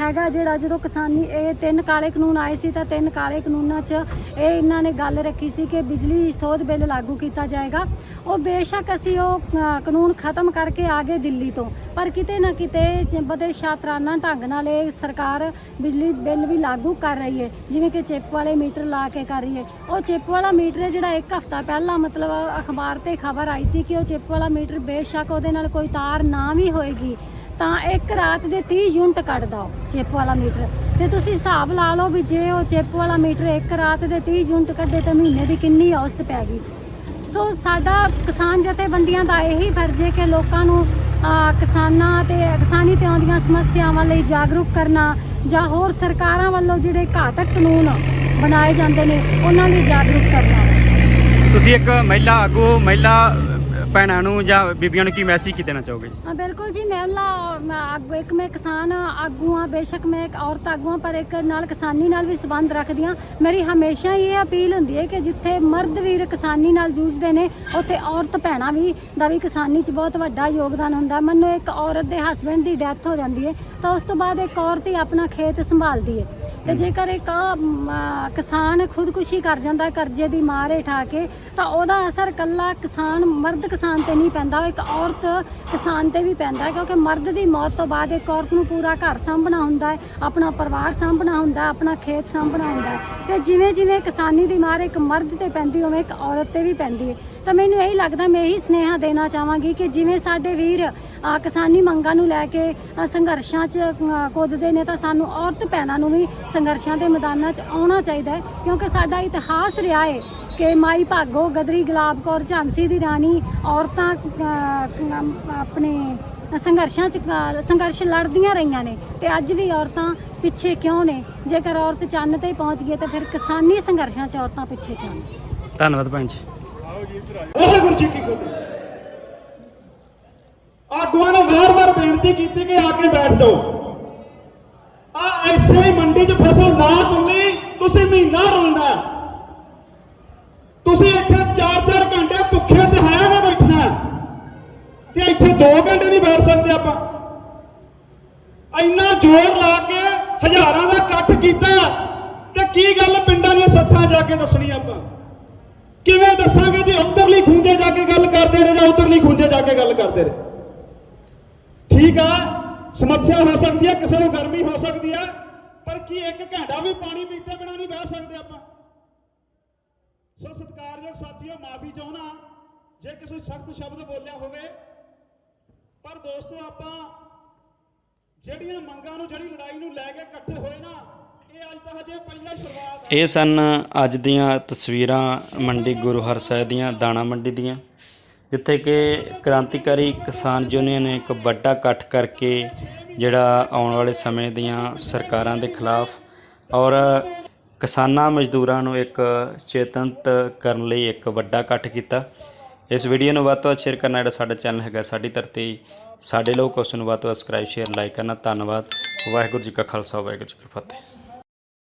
ਹੈਗਾ ਜਿਹੜਾ ਜਦੋਂ ਕਿਸਾਨੀ, ਇਹ ਤਿੰਨ ਕਾਲੇ ਕਾਨੂੰਨ ਆਏ ਸੀ ਤਾਂ ਤਿੰਨ ਕਾਲੇ ਕਾਨੂੰਨਾਂ 'ਚ ਇਹ ਇਹਨਾਂ ਨੇ ਗੱਲ ਰੱਖੀ ਸੀ ਕਿ ਬਿਜਲੀ ਸੋਧ ਬਿੱਲ ਲਾਗੂ ਕੀਤਾ ਜਾਏਗਾ। ਉਹ ਬੇਸ਼ੱਕ ਅਸੀਂ ਉਹ ਅ, ਕਾਨੂੰਨ ਖਤਮ ਕਰਕੇ ਆ ਗਏ ਦਿੱਲੀ ਤੋਂ। ਪਰ ਕਿਤੇ ਨਾ ਕਿਤੇ ਜ- ਬੜੇ ਸ਼ਾਤਰਾਨਾ ਢੰਗ ਨਾਲ ਇਹ ਸਰਕਾਰ ਬਿਜਲੀ ਬਿੱਲ ਵੀ ਲਾਗੂ ਕਰ ਰਹੀ ਹੈ। ਜਿਵੇਂ ਕਿ ਚਿੱਪ ਵਾਲੇ ਮੀਟਰ ਲਾ ਕੇ ਕਰ ਰਹੀ ਹੈ। ਉਹ ਚਿੱਪ ਵਾਲਾ ਮੀਟਰ ਹੈ ਜਿਹੜਾ ਇੱਕ ਹਫ਼ਤਾ ਪਹਿਲਾਂ ਮਤਲਬ ਅਖਬਾਰ ਤੇ ਖਬਰ ਆਈ ਸੀ ਕਿ ਉਹ ਚਿੱਪ ਵਾਲਾ ਮੀਟਰ ਬੇਸ਼ੱਕ ਉਹਦੇ ਨਾਲ ਕੋਈ ਤਾਰ ਨਾ ਵੀ ਹੋਏਗੀ। ਤਾਂ ਇੱਕ ਰਾਤ ਦੇ 30 ਯੂਨਿਟ ਕੱਢਦਾ ਉਹ ਚਿੱਪ ਵਾਲਾ ਮੀਟਰ। ਤੇ ਤੁਸੀਂ ਹਿਸਾਬ ਲਾ ਲਓ ਵੀ ਜੇ ਉਹ ਚਿੱਪ ਵਾਲਾ ਮੀਟਰ ਇੱਕ ਰਾਤ ਦੇ 30 ਯੂਨਿਟ ਕੱਢੇ ਤਾਂ ਮਹੀਨੇ ਦੀ ਕਿੰਨੀ ਔਸਤ ਪੈ ਗਈ? ਸੋ ਸਾਡਾ ਕਿਸਾਨ ਜਥੇਬੰਦੀਆਂ ਦਾ ਇਹੀ ਫਰਜ਼ ਹੈ ਕਿ ਲੋਕਾਂ ਨੂੰ ਕਿਸਾਨਾਂ ਤੇ, ਕਿਸਾਨੀ ਤੇ ਆਉਂਦੀਆਂ ਸਮੱਸਿਆਵਾਂ ਲਈ ਜਾਗਰੂਕ ਕਰਨਾ ਜਾਂ ਹੋਰ ਸਰਕਾਰਾਂ ਵੱਲੋਂ ਜਿਹੜੇ ਘਾਤਕ ਕਾਨੂੰਨ ਬਣਾਏ ਜਾਂਦੇ ਨੇ, ਉਹਨਾਂ ਲਈ ਜਾਗਰੂਕ ਕਰਨਾ। ਤੁਸੀਂ ਇੱਕ ਮਹਿਲਾ, ਆਗੂ, ਮਹਿਲਾ ਭੈਣਾਂ ਨੂੰ ਜਾਂ ਬੀਬੀਆਂ ਨੂੰ ਕੀ ਮੈਸੇਜ ਕੀ ਦੇਣਾ ਚਾਹੋਗੇ? ਹਾਂ ਬਿਲਕੁਲ ਜੀ ਮੈਂ ਲਾ- ਆਗੂ ਇੱਕ ਮੈਂ ਕਿਸਾਨ ਆਗੂ ਹਾਂ ਬੇਸ਼ੱਕ ਮੈਂ ਇੱਕ ਔਰਤ ਆਗੂ ਹਾਂ ਪਰ ਇੱਕ ਨਾਲ ਕਿਸਾਨੀ ਨਾਲ ਵੀ ਸੰਬੰਧ ਰੱਖਦੀ ਹਾਂ। ਮੇਰੀ ਹਮੇਸ਼ਾ ਹੀ ਇਹ ਅਪੀਲ ਹੁੰਦੀ ਹੈ ਕਿ ਜਿੱਥੇ ਮਰਦ ਵੀਰ ਕਿਸਾਨੀ ਨਾਲ ਜੂਝਦੇ ਨੇ ਉੱਥੇ ਔਰਤ ਭੈਣਾਂ ਵੀ ਦਾ ਵੀ ਕਿਸਾਨੀ 'ਚ ਬਹੁਤ ਵੱਡਾ ਯੋਗਦਾਨ ਹੁੰਦਾ। ਹੈ। ਮੰਨੋ ਇੱਕ ਔਰਤ ਦੇ ਹਸਬੰਡ ਦੀ ਡੈਥ ਹੋ ਜਾਂਦੀ ਹੈ ਤਾਂ ਉਸ ਤੋਂ ਬਾਅਦ ਇੱਕ ਔਰਤ ਹੀ ਆਪਣਾ ਖੇਤ ਸੰਭਾਲਦੀ ਹੈ। ਤੇ ਜੇਕਰ ਇੱਕ ਆਹ, ਮ, ਆ, ਕਿਸਾਨ ਖੁਦਕੁਸ਼ੀ ਕਰ ਜਾਂਦਾ ਹੈ ਕਰਜ਼ੇ ਦੀ ਮਾਰ ਹੇਠ ਆ ਕੇ ਤਾਂ ਉਹਦਾ ਅਸਰ ਕੱਲਾ ਕਿਸਾਨ ਮਰਦ ਕਿਸਾਨ ਕਿਸਾਨ ਤੇ ਨਹੀਂ ਪੈਂਦਾ, ਉਹ ਇੱਕ ਔਰਤ ਕਿਸਾਨ ਤੇ ਵੀ ਪੈਂਦਾ ਕਿਉਂਕਿ ਮਰਦ ਦੀ ਮੌਤ ਤੋਂ ਬਾਅਦ ਇੱਕ ਔਰਤ ਨੂੰ ਪੂਰਾ ਘਰ ਸਾਂਭਣਾ ਹੁੰਦਾ ਹੈ, ਆਪਣਾ ਪਰਿਵਾਰ ਸਾਂਭਣਾ ਹੁੰਦਾ ਆਪਣਾ ਖੇਤ ਸਾਂਭਣਾ ਹੁੰਦਾ ਹੈ। ਤੇ ਜਿਵੇਂ ਜਿਵੇਂ ਕਿਸਾਨੀ ਦੀ ਮਾਰ ਇੱਕ ਮਰਦ ਤੇ ਪੈਂਦੀ, ਉਵੇਂ ਇੱਕ ਔਰਤ ਤੇ ਵੀ ਪੈਂਦੀ ਹੈ। ਤਾਂ ਮੈਨੂੰ ਇਹੀ ਲੱਗਦਾ, ਮੈਂ ਇਹੀ ਸਨੇਹਾ ਦੇਣਾ ਚਾਹਾਂਗੀ ਕਿ ਜਿਵੇਂ ਸਾਡੇ ਵੀਰ ਕਿਸਾਨੀ ਮੰਗਾਂ ਨੂੰ ਲੈ ਕੇ ਸੰਘਰਸ਼ਾਂ 'ਚ ਕੁੱਦਦੇ ਨੇ ਤਾਂ ਸਾਨੂੰ ਔਰਤ ਭੈਣਾਂ ਨੂੰ ਵੀ ਸੰਘਰਸ਼ਾਂ ਦੇ ਮੈਦਾਨਾਂ 'ਚ ਆਉਣਾ ਚਾਹੀਦਾ ਹੈ, ਕਿਉਂਕਿ ਸਾਡਾ ਇਤਿਹਾਸ ਰਿਹਾ ਹੈ ਕਿ ਮਾਈ ਭਾਗੋ, ਗਦਰੀ ਗੁਲਾਬ ਕੌਰ, ਝਾਂਸੀ ਦੀ ਰਾਣੀ ਔਰਤਾਂ ਆਪਣੇ ਸੰਘਰਸ਼ਾਂ 'ਚ ਸੰਘਰਸ਼ ਲੜਦੀਆਂ ਰਹੀਆਂ ਨੇ ਤੇ ਅੱਜ ਵੀ ਔਰਤਾਂ ਪਿੱਛੇ ਕਿਉਂ ਨੇ? ਜੇਕਰ ਔਰਤ ਚੰਨ ਤੇ ਪਹੁੰਚ ਗਈ ਤਾਂ ਫਿਰ ਕਿਸਾਨੀ ਸੰਘਰਸ਼ਾਂ 'ਚ ਔਰਤਾਂ ਪਿੱਛੇ ਕਿਉਂ ਨੇ? ਧੰਨਵਾਦ ਭੈਣ ਜੀ। ਵਾਹਿਗੁਰੂ ਜੀ ਕੀ ਫਤਿਹ। ਆਗੂਆਂ ਨੇ ਵਾਰ-ਵਾਰ ਬੇਨਤੀ ਕੀਤੀ ਕਿ ਆ ਕੇ ਬੈਠ ਜਾਓ। ਆ ਐਸੇ ਮੰਡੀ 'ਚ ਫਸਲ ਨਾ ਤੁਲੀ ਤੁਸੀਂ ਮਹੀਨਾ ਰੋਲਣਾ ਤੁਸੀਂ ਇੱਥੇ 4-4 ਘੰਟੇ ਭੁੱਖੇ ਤੇ ਹੈ ਨਾ ਬੈਠਣਾ ਤੇ ਇੱਥੇ 2 ਘੰਟੇ ਨਹੀਂ ਬੈਠ ਸਕਦੇ ਆਪਾਂ। ਇੰਨਾ ਜ਼ੋਰ ਲਾ ਕੇ ਹਜ਼ਾਰਾਂ ਦਾ ਇਕੱਠ ਕੀਤਾ, ਤੇ ਕੀ ਗੱਲ ਪਿੰਡਾਂ ਦੀਆਂ ਸੱਥਾਂ ਜਾ ਕੇ ਦੱਸਣੀ ਆਪਾਂ? ਕਿਵੇਂ ਦੱਸਾਂਗੇ ਜੀ ਉੱਤਰਲੀ ਖੂੰਜੇ ਜਾ ਕੇ ਗੱਲ ਕਰਦੇ ਨੇ ਜਾਂ ਉੱਤਰਲੀ ਖੂੰਜੇ ਜਾ ਕੇ ਗੱਲ ਕਰਦੇ ਨੇ? ਠੀਕ ਆ, ਸਮੱਸਿਆ ਹੋ ਸਕਦੀ ਹੈ ਕਿਸੇ ਨੂੰ ਗਰਮੀ ਹੋ ਸਕਦੀ ਹੈ ਪਰ ਕੀ ਇੱਕ ਘੰਟਾ ਵੀ ਪਾਣੀ ਪੀਤੇ ਬਿਨਾਂ ਨਹੀਂ ਬਹਿ ਸਕਦੇ ਆਪਾਂ? ਸੋ ਸਤਿਕਾਰਯੋਗ ਸਾਥੀਓ, ਮਾਫੀ ਚਾਹੁੰਦਾ ਜੇ ਕਿਸੇ ਸਖਤ ਸ਼ਬਦ ਬੋਲਿਆ ਹੋਵੇ। ਪਰ ਦੋਸਤੋ, ਆਪਾਂ ਜਿਹੜੀਆਂ ਮੰਗਾਂ ਨੂੰ, ਜਿਹੜੀ ਲੜਾਈ ਨੂੰ ਲੈ ਕੇ ਇਕੱਠੇ ਹੋਏ ਨਾ ਇਹ ਸਨ ਅੱਜ ਦੀਆਂ ਤਸਵੀਰਾਂ ਮੰਡੀ ਗੁਰੂ ਹਰਸਾਏ ਦੀਆਂ, ਦਾਣਾ ਮੰਡੀ ਦੀਆਂ, ਜਿੱਥੇ ਕਿ ਕ੍ਰਾਂਤੀਕਾਰੀ ਕਿਸਾਨ ਯੂਨੀਅਨ ਨੇ ਇੱਕ ਵੱਡਾ ਇਕੱਠ ਕਰਕੇ ਜਿਹੜਾ ਆਉਣ ਵਾਲੇ ਸਮੇਂ ਦੀਆਂ ਸਰਕਾਰਾਂ ਦੇ ਖਿਲਾਫ ਔਰ ਕਿਸਾਨਾਂ ਮਜ਼ਦੂਰਾਂ ਨੂੰ ਇੱਕ ਚੇਤਨਤ ਕਰਨ ਲਈ ਇੱਕ ਵੱਡਾ ਇਕੱਠ ਕੀਤਾ। ਇਸ ਵੀਡੀਓ ਨੂੰ ਵੱਧ ਤੋਂ ਵੱਧ ਸ਼ੇਅਰ ਕਰਨਾ, ਜਿਹੜਾ ਸਾਡਾ ਚੈਨਲ ਹੈਗਾ, ਸਾਡੀ ਧਰਤੀ, ਸਾਡੇ ਲੋਕ ਉਸ ਨੂੰ ਵੱਧ ਤੋਂ ਵੱਧ ਸਬਸਕ੍ਰਾਈਬ ਸ਼ੇਅਰ ਲਾਈਕ ਕਰਨਾ। ਧੰਨਵਾਦ। ਵਾਹਿਗੁਰੂ ਜੀ ਕਾ ਖਾਲਸਾ, ਵਾਹਿਗੁਰੂ ਜੀ ਕੀ ਫਤਿਹ।